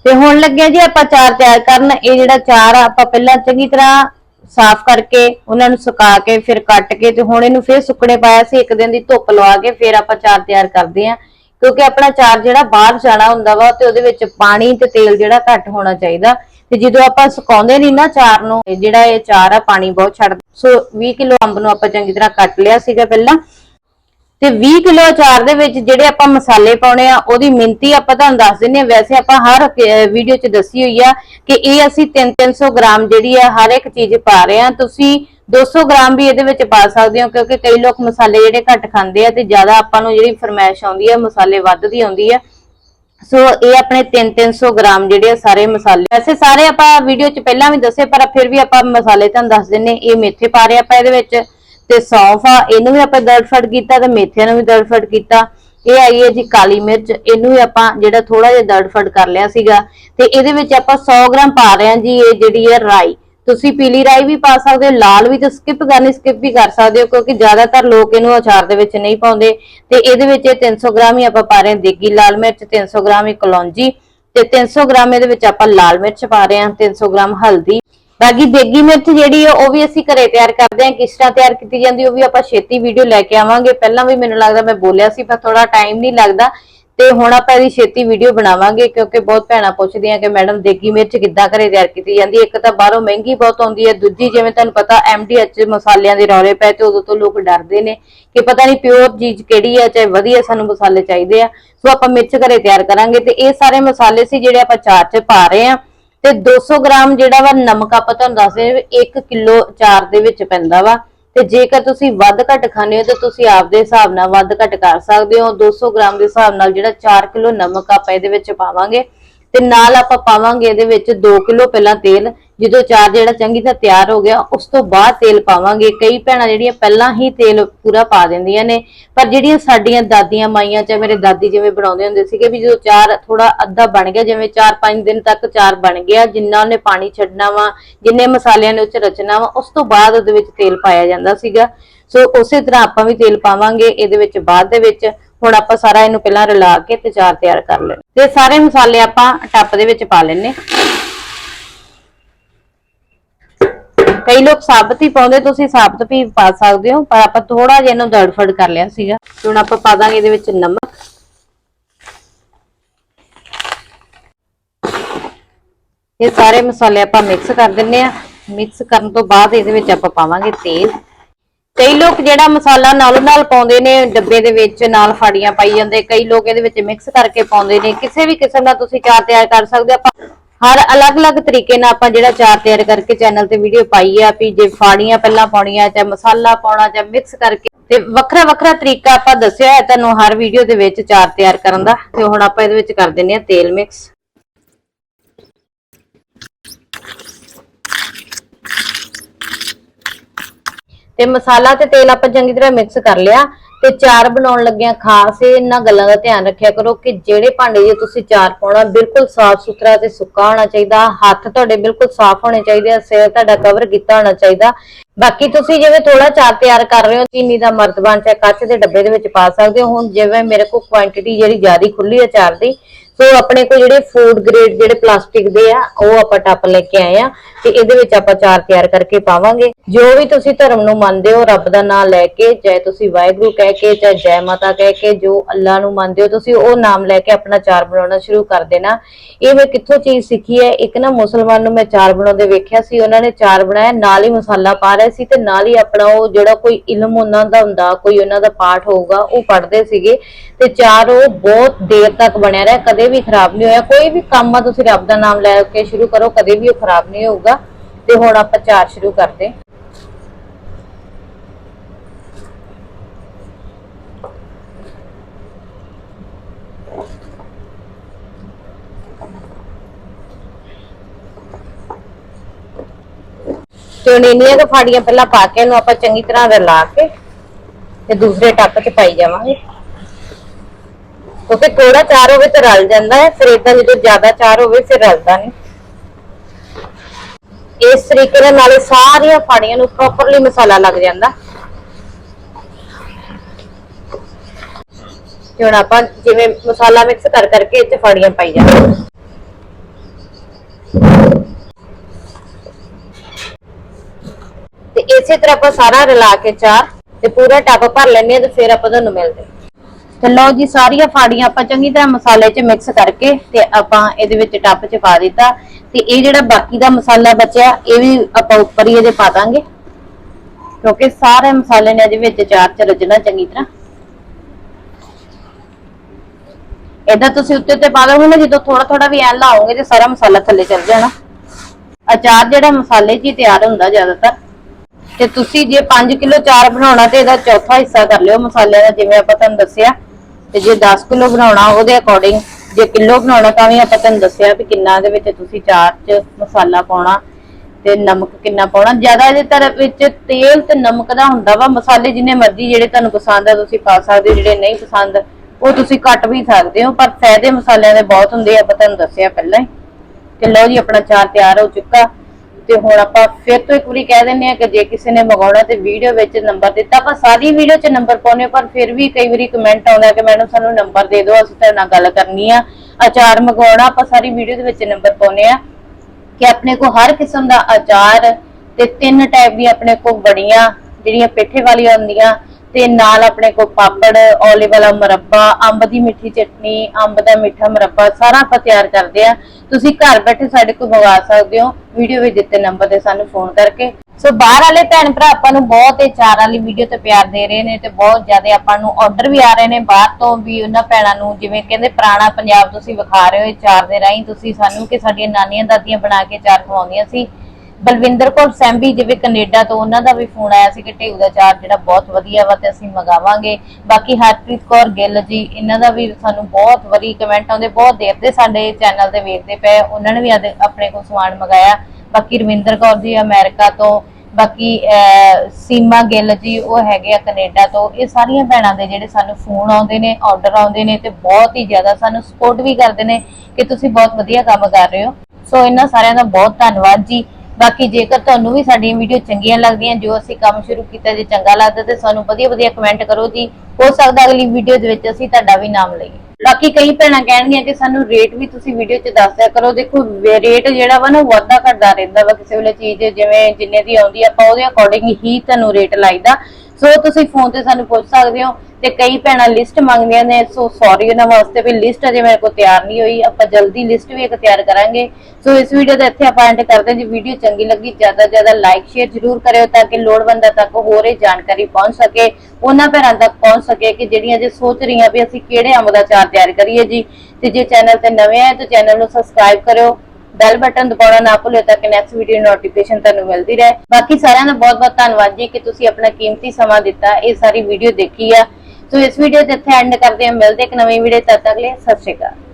A: ਤੇ ਹੁਣ ਲੱਗਿਆ ਜੀ ਆਪਾਂ ਚਾਰ ਤਿਆਰ ਕਰਨ, ਇਹ ਜਿਹੜਾ ਚਾਰ ਆ, ਆਪਾਂ ਪਹਿਲਾਂ ਚੰਗੀ ਤਰ੍ਹਾਂ ਸਾਫ਼ ਕਰਕੇ ਉਹਨਾਂ ਨੂੰ ਸੁਕਾ ਕੇ ਫਿਰ ਕੱਟ ਕੇ ਤੇ ਹੁਣ ਇਹਨੂੰ ਫਿਰ ਸੁੱਕਣੇ ਪਾਇਆ ਸੀ, ਇੱਕ ਦਿਨ ਦੀ ਧੁੱਪ ਲਵਾ ਕੇ ਫਿਰ ਆਪਾਂ ਚਾਰ ਤਿਆਰ ਕਰਦੇ ਆਂ। ਕਿਉਂਕਿ ਆਪਣਾ ਚਾਰ ਜਿਹੜਾ ਬਾਹਰ ਜਾਣਾ ਹੁੰਦਾ ਵਾ, ਤੇ ਉਹਦੇ ਵਿੱਚ ਪਾਣੀ ਤੇ ਤੇਲ ਜਿਹੜਾ ਘੱਟ ਹੋਣਾ ਚਾਹੀਦਾ। ਤੇ ਜਦੋਂ ਆਪਾਂ ਸੁਕਾਉਂਦੇ ਨਹੀਂ ਨਾ ਚਾਰ ਨੂੰ ਜਿਹੜਾ ਇਹ ਚਾਰ ਆ, ਪਾਣੀ ਬਹੁਤ ਛੱਡਦਾ। ਸੋ 20 ਕਿਲੋ ਅੰਬ ਨੂੰ ਆਪਾਂ ਚੰਗੀ ਤਰ੍ਹਾਂ ਕੱਟ ਲਿਆ ਸੀਗਾ ਪਹਿਲਾਂ। ਤੇ 20 ਕਿਲੋ ਅਚਾਰ ਦੇ ਵਿੱਚ ਜਿਹੜੇ ਆਪਾਂ ਮਸਾਲੇ ਪਾਉਣੇ ਆ, ਉਹਦੀ ਮਿੰਤੀ ਆਪਾਂ ਤੁਹਾਨੂੰ ਦੱਸ ਦਿੰਨੇ ਆ ਵੈਸੇ ਆਪਾਂ ਹਰ ਵੀਡੀਓ 'ਚ ਦੱਸੀ ਹੋਈ ਆ ਕਿ ਇਹ ਅਸੀਂ 3-300 ਗ੍ਰਾਮ ਜਿਹੜੀ ਆ, ਹਰ ਇੱਕ ਚੀਜ਼ ਪਾ ਰਹੇ ਆ ਤੁਸੀਂ 200 ਗ੍ਰਾਮ ਵੀ ਇਹਦੇ ਵਿੱਚ ਪਾ ਸਕਦੇ ਹੋ, ਕਿਉਂਕਿ ਕਈ ਲੋਕ ਮਸਾਲੇ ਜਿਹੜੇ ਘੱਟ ਖਾਂਦੇ ਆ ਤੇ ਜ਼ਿਆਦਾ ਆਪਾਂ ਨੂੰ ਜਿਹੜੀ ਫਰਮਾਇਸ਼ ਆਉਂਦੀ ਆ, ਮਸਾਲੇ ਵੱਧ ਦੀ ਆਉਂਦੀ ਆ। ਸੋ ਇਹ ਆਪਣੇ 3-300 ਗ੍ਰਾਮ ਜਿਹੜੇ ਆ ਸਾਰੇ ਮਸਾਲੇ। ਵੈਸੇ ਸਾਰੇ ਆਪਾਂ ਵੀਡੀਓ 'ਚ ਪਹਿਲਾਂ ਵੀ ਦੱਸੇ, ਪਰ ਫਿਰ ਵੀ ਆਪਾਂ ਮਸਾਲੇ ਤੁਹਾਨੂੰ ਦੱਸ ਦਿੰਨੇ ਇਹ ਮੇਥੇ ਪਾ ਰਹੇ ਆਪਾਂ ਇਹਦੇ ਵਿੱਚ, ਤੇ ਸੌਂਫ ਆ, ਇਹਨੂੰ ਵੀ ਆਪਾਂ ਦਰਫੜ ਕੀਤਾ ਤੇ ਮੇਥਿਆਂ ਨੂੰ ਵੀ ਦਰਫੜ ਕੀਤਾ। ਇਹ ਆਈ ਹੈ ਜੀ ਕਾਲੀ ਮਿਰਚ, ਇਹਨੂੰ ਵੀ ਆਪਾਂ ਜਿਹੜਾ ਥੋੜਾ ਜਿਹਾ ਦਰਫੜ ਕਰ ਲਿਆ ਸੀਗਾ। ਤੇ ਇਹਦੇ ਵਿੱਚ ਆਪਾਂ 100 ਗ੍ਰਾਮ ਪਾ ਰਹੇ ਹਾਂ ਜੀ, ਇਹ ਜਿਹੜੀ ਹੈ ਰਾਈ। ਤੁਸੀਂ ਪੀਲੀ ਰਾਈ ਵੀ ਪਾ ਸਕਦੇ ਹੋ, ਲਾਲ ਵੀ ਤੇ ਸਕਿਪ ਕਰਨੀ ਸਕਿਪ ਵੀ ਕਰ ਸਕਦੇ ਹੋ, ਕਿਉਂਕਿ ਜ਼ਿਆਦਾਤਰ ਲੋਕ ਇਹਨੂੰ ਅਚਾਰ ਦੇ ਵਿੱਚ ਨਹੀਂ ਪਾਉਂਦੇ। ਤੇ ਇਹਦੇ ਵਿੱਚ ਇਹ 300 ਗ੍ਰਾਮ ਹੀ ਆਪਾਂ ਪਾ ਰਹੇ ਹਾਂ, ਦੇਗੀ ਲਾਲ ਮਿਰਚ 300 ਗ੍ਰਾਮ ਹੀ ਕਲੌਂਜੀ ਤੇ 300 ਗ੍ਰਾਮ ਇਹਦੇ ਵਿੱਚ ਆਪਾਂ ਲਾਲ ਮਿਰਚ ਪਾ ਰਹੇ ਹਾਂ 300 ਗ੍ਰਾਮ ਹਲਦੀ। ਬਾਕੀ ਦੇਗੀ ਮਿਰਚ ਜਿਹੜੀ ਹੈ ਉਹ ਵੀ ਅਸੀਂ ਘਰੇ ਤਿਆਰ ਕਰਦੇ ਹਾਂ, ਕਿਸ ਤਰ੍ਹਾਂ ਤਿਆਰ ਕੀਤੀ ਜਾਂਦੀ ਉਹ ਵੀ ਆਪਾਂ ਛੇਤੀ ਵੀਡੀਓ ਲੈ ਕੇ ਆਵਾਂਗੇ। ਪਹਿਲਾਂ ਵੀ ਮੈਨੂੰ ਲੱਗਦਾ ਮੈਂ ਬੋਲਿਆ ਸੀ, ਪਰ ਥੋੜਾ ਟਾਈਮ ਨਹੀਂ ਲੱਗਦਾ। ਤੇ ਹੁਣ ਆਪਾਂ ਇਹਦੀ ਛੇਤੀ ਵੀਡੀਓ ਬਣਾਵਾਂਗੇ, ਕਿਉਂਕਿ ਬਹੁਤ ਭੈਣਾਂ ਪੁੱਛਦੀਆਂ ਕਿ ਮੈਡਮ ਦੇਗੀ ਮਿਰਚ ਕਿੱਦਾਂ ਘਰੇ ਤਿਆਰ ਕੀਤੀ ਜਾਂਦੀ ਹੈ। ਇੱਕ ਤਾਂ ਬਾਹਰੋਂ ਮਹਿੰਗੀ ਬਹੁਤ ਆਉਂਦੀ ਹੈ, ਦੂਜੀ ਜਿਵੇਂ ਤੁਹਾਨੂੰ ਪਤਾ ਐਮਡੀਐਚ ਮਸਾਲਿਆਂ ਦੇ ਰੌਲੇ ਪਏ ਤੇ ਉਦੋਂ ਤੋਂ ਲੋਕ ਡਰਦੇ ਨੇ ਕਿ ਪਤਾ ਨਹੀਂ ਪਿਓਰ ਚੀਜ਼ ਕਿਹੜੀ ਹੈ, ਚਾਹੇ ਵਧੀਆ ਸਾਨੂੰ ਮਸਾਲੇ ਚਾਹੀਦੇ ਆ। ਸੋ ਆਪਾਂ ਮਿਰਚ ਘਰੇ ਤਿਆਰ ਕਰਾਂਗੇ ਤੇ ਇਹ ਸਾਰੇ ਮਸਾਲੇ ਸੀ ਜਿਹੜੇ ਆਪਾਂ ਚਾਰ ਚ ਪਾ ਰਹੇ ਆ ਤੇ 200 ਗ੍ਰਾਮ ਜਿਹੜਾ ਵਾ ਨਮਕ ਆਪਾਂ ਤੁਹਾਨੂੰ ਦੱਸਦੇ 1 ਕਿਲੋ ਚਾਰ ਦੇ ਵਿੱਚ ਪੈਂਦਾ ਵਾ। ਤੇ ਜੇਕਰ ਤੁਸੀਂ ਵੱਧ ਘੱਟ ਖਾਂਦੇ ਹੋ ਤਾਂ ਤੁਸੀਂ ਆਪਦੇ ਹਿਸਾਬ ਨਾਲ ਵੱਧ ਘੱਟ ਕਰ ਸਕਦੇ ਹੋ। 200 ਗ੍ਰਾਮ ਦੇ ਹਿਸਾਬ ਨਾਲ ਜਿਹੜਾ 4 ਕਿਲੋ ਨਮਕ ਆਪਾਂ ਇਹਦੇ ਵਿੱਚ ਪਾਵਾਂਗੇ। ਤੇ ਨਾਲ ਆਪਾਂ ਪਾਵਾਂਗੇ ਇਹਦੇ ਵਿੱਚ 2 ਕਿਲੋ ਪਹਿਲਾਂ ਤੇਲ। ਜਦੋਂ ਚਾਰ ਜਿਹੜਾ ਚੰਗੀ ਤਰ੍ਹਾਂ ਤਿਆਰ ਹੋ ਗਿਆ, ਉਸ ਤੋਂ ਬਾਅਦ ਤੇਲ ਪਾਵਾਂਗੇ। ਕਈ ਭੈਣਾਂ ਜਿਹੜੀਆਂ ਪਹਿਲਾਂ ਹੀ ਤੇਲ ਪੂਰਾ ਪਾ ਦਿੰਦੀਆਂ ਨੇ, ਪਰ ਜਿਹੜੀਆਂ ਸਾਡੀਆਂ ਦਾਦੀਆਂ ਮਾਈਆਂ ਜਾਂ ਮੇਰੇ ਦਾਦੀ ਜਿਵੇਂ ਬਣਾਉਂਦੇ ਹੁੰਦੇ ਸੀਗੇ ਵੀ ਜਦੋਂ ਚਾਰ ਥੋੜਾ ਅੱਧਾ ਬਣ ਗਿਆ, ਜਿਵੇਂ 4-5 ਦਿਨ ਤੱਕ ਚਾਰ ਬਣ ਗਿਆ, ਜਿੰਨਾ ਉਹਨੇ ਪਾਣੀ ਛੱਡਣਾ ਵਾ, ਜਿੰਨੇ ਮਸਾਲਿਆਂ ਨੇ ਉਹ ਚ ਰਚਣਾ ਵਾ, ਉਸ ਤੋਂ ਬਾਅਦ ਉਹਦੇ ਵਿੱਚ ਤੇਲ ਪਾਇਆ ਜਾਂਦਾ ਸੀਗਾ। ਸੋ ਉਸੇ ਤਰ੍ਹਾਂ ਆਪਾਂ ਵੀ ਤੇਲ ਪਾਵਾਂਗੇ, ਇਹਦੇ ਵਿੱਚ ਬਾਅਦ ਦੇ ਵਿੱਚ। ਹੁਣ ਆਪਾਂ ਸਾਰਾ ਇਹਨੂੰ ਪਹਿਲਾਂ ਰਲਾ ਕੇ ਤੇ ਚਾਰ ਤਿਆਰ ਕਰ ਲੈਣੇ ਤੇ ਸਾਰੇ ਮਸਾਲੇ ਆਪਾਂ ਟੱਪ ਦੇ ਵਿੱਚ ਪਾ ਲੈਣੇ ਕਈ ਲੋਕ ਸਾਬਤ ਹੀ ਪਾਉਂਦੇ, ਤੁਸੀਂ ਸਾਬਤ ਵੀ ਪਾ ਸਕਦੇ ਹੋ, ਪਰ ਆਪਾਂ ਥੋੜਾ ਜਿਹਾ ਇਹਨੂੰ ਦੜਫੜ ਕਰ ਲਿਆ ਸੀਗਾ। ਹੁਣ ਆਪਾਂ ਪਾ ਦਾਂਗੇ ਇਹਦੇ ਵਿੱਚ ਨਮਕ। ਇਹ ਸਾਰੇ ਮਸਾਲੇ ਆਪਾਂ ਮਿਕਸ ਕਰ ਦਿੰਨੇ ਆ। ਮਿਕਸ ਕਰਨ ਤੋਂ ਬਾਅਦ ਇਹਦੇ ਵਿੱਚ ਆਪਾਂ ਪਾਵਾਂਗੇ ਤੇਲ। ਕਈ ਲੋਕ ਜਿਹੜਾ ਮਸਾਲਾ ਨਾਲੋਂ ਨਾਲ ਪਾਉਂਦੇ ਨੇ, ਡੱਬੇ ਦੇ ਵਿੱਚ ਨਾਲ ਫਾੜੀਆਂ ਪਾਈ ਜਾਂਦੇ। ਕਈ ਲੋਕ ਇਹਦੇ ਵਿੱਚ ਮਿਕਸ ਕਰਕੇ ਪਾਉਂਦੇ ਨੇ। ਕਿਸੇ ਵੀ ਕਿਸਮ ਦਾ ਤੁਸੀਂ ਚਾਰ ਤਿਆਰ ਕਰ ਸਕਦੇ ਹੋ। ਆਪਾਂ ਹਰ ਅਲੱਗ-ਅਲੱਗ ਤਰੀਕੇ ਨਾਲ ਆਪਾਂ ਜਿਹੜਾ ਚਾਰ ਤਿਆਰ ਕਰਕੇ ਚੈਨਲ ਤੇ ਵੀਡੀਓ ਪਾਈ ਆ ਵੀ ਜੇ ਫਾੜੀਆਂ ਪਹਿਲਾਂ ਪਾਉਣੀਆਂ ਚਾਹੇ ਮਸਾਲਾ ਪਾਉਣਾ ਚਾਹੇ ਮਿਕਸ ਕਰਕੇ ਤੇ ਵੱਖਰਾ ਵੱਖਰਾ ਤਰੀਕਾ ਆਪਾਂ ਦੱਸਿਆ ਹੈ ਤੁਹਾਨੂੰ ਹਰ ਵੀਡੀਓ ਦੇ ਵਿੱਚ ਚਾਰ ਤਿਆਰ ਕਰਨ ਦਾ। ਤੇ ਹੁਣ ਆਪਾਂ ਇਹਦੇ ਵਿੱਚ ਕਰ ਦਿੰਨੇ ਆ ਤੇਲ ਮਿਕਸ ਤੇ ਮਸਾਲਾ ਤੇ ਤੇਲ ਆਪਾਂ ਚੰਗੀ ਤਰ੍ਹਾਂ ਮਿਕਸ ਕਰ ਲਿਆ। ਤੇ ਚਾਰ ਬਣਾਉਣ ਲੱਗਿਆਂ ਖਾਸ ਇਹਨਾਂ ਗੱਲਾਂ ਦਾ ਧਿਆਨ ਰੱਖਿਆ ਕਰੋ ਕਿ ਜਿਹੜੇ ਭਾਂਡੇ ਜੇ ਤੁਸੀਂ ਚਾਰ ਪਾਉਣਾ, ਬਿਲਕੁਲ ਸਾਫ਼ ਸੁਥਰਾ ਤੇ ਸੁੱਕਾ ਹੋਣਾ ਚਾਹੀਦਾ, ਹੱਥ ਤੁਹਾਡੇ ਬਿਲਕੁਲ ਸਾਫ਼ ਹੋਣੇ ਚਾਹੀਦੇ ਆ, ਸਿਰ ਤੁਹਾਡਾ ਕਵਰ ਕੀਤਾ ਹੋਣਾ ਚਾਹੀਦਾ। ਬਾਕੀ ਤੁਸੀਂ ਜਿਵੇਂ ਥੋੜਾ ਚਾਰ ਤਿਆਰ ਕਰ ਰਹੇ ਹੋ, ਚੀਨੀ ਦਾ ਮਰਤਬਾਨ ਚਾਹੇ ਕੱਚ ਦੇ ਡੱਬੇ ਦੇ ਵਿੱਚ ਪਾ ਸਕਦੇ ਹੋ। ਹੁਣ ਜਿਵੇਂ ਮੇਰੇ ਕੋਲ ਕੁਆਂਟੀਟੀ ਜਿਹੜੀ ਜ਼ਿਆਦਾ ਖੁੱਲੀ ਹੈ ਚਾਰ ਦੀ, ਸੋ ਆਪਣੇ ਕੋਲ ਜਿਹੜੇ ਫੂਡ ਗ੍ਰੇਡ ਜਿਹੜੇ ਪਲਾਸਟਿਕ ਦੇ ਆ, ਉਹ ਆਪਾਂ ਟੱਪ ਲੈ ਕੇ ਆਏ ਆ ਤੇ ਇਹਦੇ ਵਿੱਚ ਆਪਾਂ ਚਾਰ ਤਿਆਰ ਕਰਕੇ ਪਾਵਾਂਗੇ। ਜੋ ਵੀ ਤੁਸੀਂ ਧਰਮ ਨੂੰ ਮੰਨਦੇ ਹੋ, ਰੱਬ ਦਾ ਨਾਮ ਲੈ ਕੇ, ਚਾਹੇ ਤੁਸੀਂ ਵਾਹਿਗੁਰੂ ਕਹਿ ਕੇ, ਚਾਹੇ ਜੈ ਮਾਤਾ ਕਹਿ ਕੇ, ਜੋ ਅੱਲਾ ਨੂੰ ਮੰਨਦੇ ਹੋ, ਤੁਸੀਂ ਉਹ ਨਾਮ ਲੈ ਕੇ ਆਪਣਾ ਚਾਰ ਬਣਾਉਣਾ ਸ਼ੁਰੂ ਕਰ ਦੇਣਾ। ਇਹ ਮੈਂ ਕਿੱਥੋਂ ਚੀਜ਼ ਸਿੱਖੀ ਹੈ? ਇੱਕ ਨਾ ਮੁਸਲਮਾਨ ਨੂੰ ਮੈਂ ਚਾਰ ਬਣਾਉਂਦੇ ਵੇਖਿਆ ਸੀ, ਉਹਨਾਂ ਨੇ ਚਾਰ ਬਣਾਇਆ, ਨਾਲ ਹੀ ਮਸਾਲਾ ਪਾ ਰਹੇ ਸੀ ਤੇ ਨਾਲ ਹੀ ਆਪਣਾ ਉਹ ਜਿਹੜਾ ਕੋਈ ਇਲਮ ਉਹਨਾਂ ਦਾ ਹੁੰਦਾ, ਕੋਈ ਉਹਨਾਂ ਦਾ ਪਾਠ ਹੋਊਗਾ, ਉਹ ਪੜ੍ਹਦੇ ਸੀਗੇ। ਤੇ ਚਾਰ ਉਹ ਬਹੁਤ ਦੇਰ ਤੱਕ ਬਣਿਆ ਰਿਹਾ, ਕਦੇ ਵੀ ਖਰਾਬ ਨਹੀਂ ਹੋਇਆ। ਕੋਈ ਵੀ ਕੰਮ ਆ, ਤੁਸੀਂ ਰੱਬ ਦਾ ਨਾਮ ਲੈ ਕੇ ਸ਼ੁਰੂ ਕਰੋ, ਕਦੇ ਵੀ ਉਹ ਖਰਾਬ ਨਹੀਂ ਹੋਊਗਾ। ਤੇ ਹੁਣ ਆਪਾਂ ਚਾਰ ਸ਼ੁਰੂ ਕਰਦੇ। ਤੇ ਹੁਣ ਇੰਨੀਆਂ ਕੁ ਫਾੜੀਆਂ ਪਹਿਲਾਂ ਪਾ ਕੇ ਇਹਨੂੰ ਆਪਾਂ ਚੰਗੀ ਤਰ੍ਹਾਂ ਰਲਾ ਕੇ ਤੇ ਦੂਸਰੇ ਟੱਪ 'ਚ ਪਾਈ ਜਾਵਾਂਗੇ। ਕਿਉਂਕਿ ਥੋੜਾ ਚਾਰ ਹੋਵੇ ਤਾਂ ਰਲ ਜਾਂਦਾ ਹੈ, ਫਿਰ ਇਦਾਂ ਜਦੋਂ ਜ਼ਿਆਦਾ ਚਾਰ ਹੋਵੇ ਫਿਰ ਰਲਦਾ ਨਹੀਂ। ਇਸ ਤਰੀਕੇ ਨਾਲ ਸਾਰੀਆਂ ਫਾੜੀਆਂ ਨੂੰ ਪ੍ਰੋਪਰਲੀ ਮਸਾਲਾ ਲੱਗ ਜਾਂਦਾ। ਤੇ ਹੁਣ ਆਪਾਂ ਜਿਵੇਂ ਮਸਾਲਾ ਮਿਕਸ ਕਰ ਕਰਕੇ ਇੱਥੇ ਫਾੜੀਆਂ ਪਾਈ ਜਾਣਾ ਤੇ ਇਸੇ ਤਰ੍ਹਾਂ ਆਪਾਂ ਸਾਰਾ ਰਲਾ ਕੇ ਚਾਰ ਤੇ ਪੂਰਾ ਟੱਬ ਭਰ ਲੈਣੇ ਆ ਤੇ ਫਿਰ ਆਪਾਂ ਤੁਹਾਨੂੰ ਮਿਲਦੇ ਤੇ ਲਓ ਜੀ, ਸਾਰੀਆਂ ਫਾੜੀਆਂ ਆਪਾਂ ਚੰਗੀ ਤਰ੍ਹਾਂ ਮਸਾਲੇ 'ਚ ਮਿਕਸ ਕਰਕੇ ਤੇ ਆਪਾਂ ਇਹਦੇ ਵਿੱਚ ਟੱਬ 'ਚ ਪਾ ਦਿੱਤਾ। ਤੇ ਇਹ ਜਿਹੜਾ ਬਾਕੀ ਦਾ ਮਸਾਲਾ ਬਚਿਆ, ਇਹ ਵੀ ਆਪਾਂ ਉੱਪਰ ਹੀ ਇਹਦੇ ਪਾ ਦਾਂਗੇ। ਕਿਉਂਕਿ ਸਾਰੇ ਮਸਾਲੇ ਨੇ ਇਹਦੇ ਵਿੱਚ ਚਾਰ ਚ ਰਚਣਾ ਚੰਗੀ ਤਰ੍ਹਾਂ। ਏਦਾਂ ਤੁਸੀਂ ਉੱਤੇ ਤੇ ਪਾ ਦੋਗੇ ਨਾ, ਜਦੋਂ ਥੋੜਾ ਥੋੜਾ ਵੀ ਐਂ ਲਾਓਗੇ ਤੇ ਸਾਰਾ ਮਸਾਲਾ ਥੱਲੇ ਚੱਲ ਜਾਣਾ। ਅਚਾਰ ਜਿਹੜਾ ਮਸਾਲੇ 'ਚ ਹੀ ਤਿਆਰ ਹੁੰਦਾ ਜ਼ਿਆਦਾਤਰ। ਤੇ ਤੁਸੀਂ ਜੇ 5 ਕਿਲੋ ਚਾਰ ਬਣਾਉਣਾ ਤੇ ਇਹਦਾ ਚੌਥਾ ਹਿੱਸਾ ਕਰ ਲਿਓ ਮਸਾਲੇ ਦਾ, ਜਿਵੇਂ ਆਪਾਂ ਤੁਹਾਨੂੰ ਦੱਸਿਆ। ਤੇ ਜੇ 10 ਕਿਲੋ ਬਣਾਉਣਾ, ਉਹਦੇ ਅਕੋਰਡਿੰਗ ਜੇ ਕਿਲੋ ਬਣਾਉਣਾ ਤਾਂ ਵੀ ਆਪਾਂ ਤੁਹਾਨੂੰ ਦੱਸਿਆ ਵੀ ਕਿੰਨਾ ਦੇ ਵਿੱਚ ਤੁਸੀਂ ਚਾਰ 'ਚ ਮਸਾਲਾ ਪਾਉਣਾ ਤੇ ਨਮਕ ਕਿੰਨਾ ਪਾਉਣਾ। ਜ਼ਿਆਦਾ ਇਹਦੇ ਤਰ ਵਿੱਚ ਤੇਲ ਤੇ ਨਮਕ ਦਾ ਹੁੰਦਾ ਵਾ, ਮਸਾਲੇ ਜਿੰਨੇ ਮਰਜ਼ੀ ਜਿਹੜੇ ਤੁਹਾਨੂੰ ਪਸੰਦ ਆ ਤੁਸੀਂ ਪਾ ਸਕਦੇ ਹੋ, ਜਿਹੜੇ ਨਹੀਂ ਪਸੰਦ, ਉਹ ਤੁਸੀਂ ਕੱਟ ਵੀ ਸਕਦੇ ਹੋ, ਪਰ ਫਾਇਦੇ ਮਸਾਲਿਆਂ ਦੇ ਬਹੁਤ ਹੁੰਦੇ ਆ, ਆਪਾਂ ਤੁਹਾਨੂੰ ਦੱਸਿਆ ਪਹਿਲਾਂ ਹੀ। ਤੇ ਲਓ ਜੀ, ਆਪਣਾ ਚਾਰ ਤਿਆਰ ਹੋ ਚੁੱਕਾ। ਤੇ ਹੁਣ ਆਪਾਂ ਫਿਰ ਤੋਂ ਇੱਕ ਵਾਰੀ ਕਹਿ ਦਿੰਨੇ ਆ ਕਿ ਜੇ ਕਿਸੇ ਨੇ ਮੰਗਾਉਣਾ ਤੇ ਵੀਡੀਓ ਵਿੱਚ ਨੰਬਰ ਦਿੱਤਾ, ਆਪਾਂ ਸਾਰੀ ਵੀਡੀਓ 'ਚ ਨੰਬਰ ਪਾਉਨੇ ਪਰ ਫਿਰ ਵੀ ਕਈ ਵਾਰੀ ਕਮੈਂਟ ਆਉਂਦਾ ਕਿ ਮੈਡਮ ਸਾਨੂੰ ਨੰਬਰ ਦੇ ਦਿਓ, ਅਸੀਂ ਤੁਹਾਡੇ ਨਾਲ ਗੱਲ ਕਰਨੀ ਆ। ਅਚਾਰ ਮੰਗਾਉਣਾ, ਆਪਾਂ ਸਾਰੀ ਵੀਡੀਓ ਦੇ ਵਿੱਚ ਨੰਬਰ ਪਾਉਨੇ ਆ ਕਿ ਆਪਣੇ ਕੋ ਹਰ ਕਿਸਮ ਦਾ ਅਚਾਰ ਤੇ ਤਿੰਨ ਟਾਈਪ ਦੀ ਆਪਣੇ ਕੋ ਬੜੀਆਂ ਜਿਹੜੀਆਂ ਪੇਠੇ ਵਾਲੀਆਂ ਹੁੰਦੀਆਂ ਤੇ ਨਾਲ ਆਪਣੇ ਕੋਲ ਪਾਪੜ ਔਲੇ ਵਾਲਾ ਮੁਰੱਬਾ, ਅੰਬ ਦੀ ਮਿੱਠੀ ਚਟਨੀ, ਅੰਬ ਦਾ ਮਿੱਠਾ ਮੁਰੱਬਾ, ਸਾਰਾ ਆਪਾਂ ਤਿਆਰ ਕਰਦੇ ਆ ਤੁਸੀਂ ਘਰ ਬੈਠੇ ਸਾਡੇ ਕੋਲ ਮੰਗਵਾ ਸਕਦੇ ਹੋ। ਵੀਡੀਓ ਵਿੱਚ ਦਿੱਤੇ ਨੰਬਰ ਤੇ ਸਾਨੂੰ ਫੋਨ ਕਰਕੇ। ਸੋ ਬਾਹਰ ਵਾਲੇ ਭੈਣ ਭਰਾ, ਆਪਾਂ ਨੂੰ ਬਹੁਤ ਇਹ ਚਾਰ ਵਾਲੀ ਵੀਡੀਓ ਤੇ ਪਿਆਰ ਦੇ ਰਹੇ ਨੇ ਤੇ ਬਹੁਤ ਜ਼ਿਆਦਾ ਆਪਾਂ ਨੂੰ ਆਰਡਰ ਵੀ ਆ ਰਹੇ ਨੇ। ਬਾਹਰ ਤੋਂ ਵੀ ਉਹਨਾਂ ਭੈਣਾਂ ਨੂੰ ਜਿਵੇਂ ਕਹਿੰਦੇ ਪੁਰਾਣਾ ਪੰਜਾਬ ਤੁਸੀਂ ਵਿਖਾ ਰਹੇ ਹੋ ਚਾਰ ਦੇ ਰਾਹੀਂ ਤੁਸੀਂ ਸਾਨੂੰ ਕਿ ਸਾਡੀਆਂ ਨਾਨੀਆਂ ਦਾਦੀਆਂ ਬਣਾ ਕੇ ਚਾਰ ਖਵਾਉਂਦੀਆਂ ਸੀ। ਬਲਵਿੰਦਰ ਕੌਰ ਸੈਂਬੀ, ਜਿਵੇਂ ਕੈਨੇਡਾ ਤੋਂ ਉਹਨਾਂ ਦਾ ਵੀ ਫੋਨ ਆਇਆ ਸੀ ਕਿ ਢੇਊ ਦਾ ਚਾਰ ਜਿਹੜਾ ਬਹੁਤ ਵਧੀਆ ਵਾ ਤੇ ਅਸੀਂ ਮੰਗਾਵਾਂਗੇ। ਬਾਕੀ ਹਰਪ੍ਰੀਤ ਕੌਰ ਗਿੱਲ ਜੀ, ਇਹਨਾਂ ਦਾ ਵੀ ਸਾਨੂੰ ਬਹੁਤ ਵਾਰੀ ਕਮੈਂਟ ਆਉਂਦੇ, ਬਹੁਤ ਦੇਰ ਦੇ ਸਾਡੇ ਚੈਨਲ ਤੇ ਵੇਖਦੇ ਪਏ ਉਹਨਾਂ ਨੇ ਵੀ ਆਪਣੇ ਕੋਲ ਸਮਾਨ ਮੰਗਾਇਆ। ਬਾਕੀ ਰਵਿੰਦਰ ਕੌਰ ਜੀ ਅਮਰੀਕਾ ਤੋਂ, ਬਾਕੀ ਸੀਮਾ ਗਿੱਲ ਜੀ, ਉਹ ਹੈਗੇ ਆ ਕੈਨੇਡਾ ਤੋਂ, ਇਹ ਸਾਰੀਆਂ ਭੈਣਾਂ ਦੇ ਜਿਹੜੇ ਸਾਨੂੰ ਫੋਨ ਆਉਂਦੇ ਨੇ ਆਰਡਰ ਆਉਂਦੇ ਨੇ ਤੇ ਬਹੁਤ ਹੀ ਜ਼ਿਆਦਾ ਸਾਨੂੰ ਸਪੋਰਟ ਵੀ ਕਰਦੇ ਨੇ ਕਿ ਤੁਸੀਂ ਬਹੁਤ ਵਧੀਆ ਕੰਮ ਕਰ ਰਹੇ ਹੋ। ਸੋ ਇਹਨਾਂ ਸਾਰਿਆਂ ਦਾ ਬਹੁਤ ਧੰਨਵਾਦ ਜੀ। ਬਾਕੀ ਜੇਕਰ ਤੁਹਾਨੂੰ ਵੀ ਸਾਡੀਆਂ ਵੀਡੀਓ ਚੰਗੀਆਂ ਲੱਗਦੀਆਂ, ਜੋ ਅਸੀਂ ਕੰਮ ਸ਼ੁਰੂ ਕੀਤਾ ਜੇ ਚੰਗਾ ਲੱਗਦਾ ਤੇ ਸਾਨੂੰ ਵਧੀਆ ਵਧੀਆ ਕਮੈਂਟ ਕਰੋ ਜੀ। ਹੋ ਸਕਦਾ ਅਗਲੀ ਵੀਡੀਓ ਦੇ ਵਿੱਚ ਅਸੀਂ ਤੁਹਾਡਾ ਵੀ ਨਾਮ ਲਈਏ। ਬਾਕੀ ਕਈ ਭੈਣਾਂ ਕਹਿਣਗੀਆਂ ਕਿ ਸਾਨੂੰ ਰੇਟ ਵੀ ਤੁਸੀਂ ਵੀਡੀਓ 'ਚ ਦੱਸਦਿਆਂ ਕਰੋ। ਦੇਖੋ ਰੇਟ ਜਿਹੜਾ ਵਾ ਨਾ ਉਹ ਵਾਧਾ ਘਟਦਾ ਰਹਿੰਦਾ ਵਾ ਕਿਸੇ ਵੇਲੇ ਚੀਜ਼ ਜਿਵੇਂ ਜਿੰਨੇ ਦੀ ਆਉਂਦੀ ਆਪਾਂ ਉਹਦੇ ਅਕੋਰਡਿੰਗ ਹੀ ਤੁਹਾਨੂੰ ਰੇਟ ਲਾਈਦਾ। ਸੋ ਤੁਸੀਂ ਫੋਨ ਤੇ ਸਾਨੂੰ ਪੁੱਛ ਸਕਦੇ ਹੋ ਤੇ ਕਈ ਭੈਣਾਂ ਲਿਸਟ ਮੰਗਦੀਆਂ ਨੇ, ਸੋ ਸੌਰੀ ਉਹਨਾਂ ਵਾਸਤੇ ਵੀ ਲਿਸਟ ਅਜੇ ਮੇਰੇ ਕੋਲ ਤਿਆਰ ਨਹੀਂ ਹੋਈ, ਆਪਾਂ ਜਲਦੀ ਲਿਸਟ ਵੀ ਇੱਕ ਤਿਆਰ ਕਰਾਂਗੇ। ਸੋ ਇਸ ਵੀਡੀਓ ਦਾ ਇੱਥੇ ਆਪਾਂ ਐਂਡ ਕਰਦੇ ਹਾਂ ਜੀ ਵੀਡੀਓ ਚੰਗੀ ਲੱਗੀ ਜ਼ਿਆਦਾ ਤੋਂ ਜ਼ਿਆਦਾ ਲਾਈਕ ਸ਼ੇਅਰ ਜ਼ਰੂਰ ਕਰਿਓ ਤਾਂ ਕਿ ਲੋੜਵੰਦਾਂ ਤੱਕ ਹੋਰ ਇਹ ਜਾਣਕਾਰੀ ਪਹੁੰਚ ਸਕੇ, ਉਹਨਾਂ ਭੈਣਾਂ ਤੱਕ ਪਹੁੰਚ ਸਕੇ ਕਿ ਜਿਹੜੀਆਂ ਜੇ ਸੋਚ ਰਹੀਆਂ ਵੀ ਅਸੀਂ ਕਿਹੜੇ ਅੰਬ ਦਾ ਚਾਰ ਤਿਆਰ ਕਰੀਏ ਜੀ। ਤੇ ਜੇ ਚੈਨਲ ਤੇ ਨਵੇਂ ਆਏ ਤਾਂ ਚੈਨਲ ਨੂੰ ਸਬਸਕ੍ਰਾਈਬ ਕਰਿਓ ਬੈਲ ਬਟਨ ਦਬਾਉਣਾ ਨਾ ਭੁੱਲਿਓ ਤਾਂ ਕਿ ਨੈਕਸਟ ਵੀਡੀਓ ਨੋਟੀਫਿਕੇਸ਼ਨ ਤੁਹਾਨੂੰ ਮਿਲਦੀ ਰਹੇ। ਬਾਕੀ ਸਾਰਿਆਂ ਦਾ ਬਹੁਤ ਬਹੁਤ ਧੰਨਵਾਦ ਜੀ ਕਿ ਤੁਸੀਂ ਆਪਣਾ ਕੀਮਤੀ ਸਮਾਂ ਦਿੱਤਾ, ਇਹ ਸਾਰੀ ਵੀਡੀਓ ਦੇਖੀ ਆ। ਸੋ ਇਸ ਵੀਡੀਓ ਦੇ ਇੱਥੇ ਐਂਡ ਕਰਦੇ ਹਾਂ। ਮਿਲਦੇ ਇੱਕ ਨਵੀਂ ਵੀਡੀਓ ਤਦ ਤੱਕ ਲਈ, ਸਤਿ ਸ਼੍ਰੀ ਅਕਾਲ।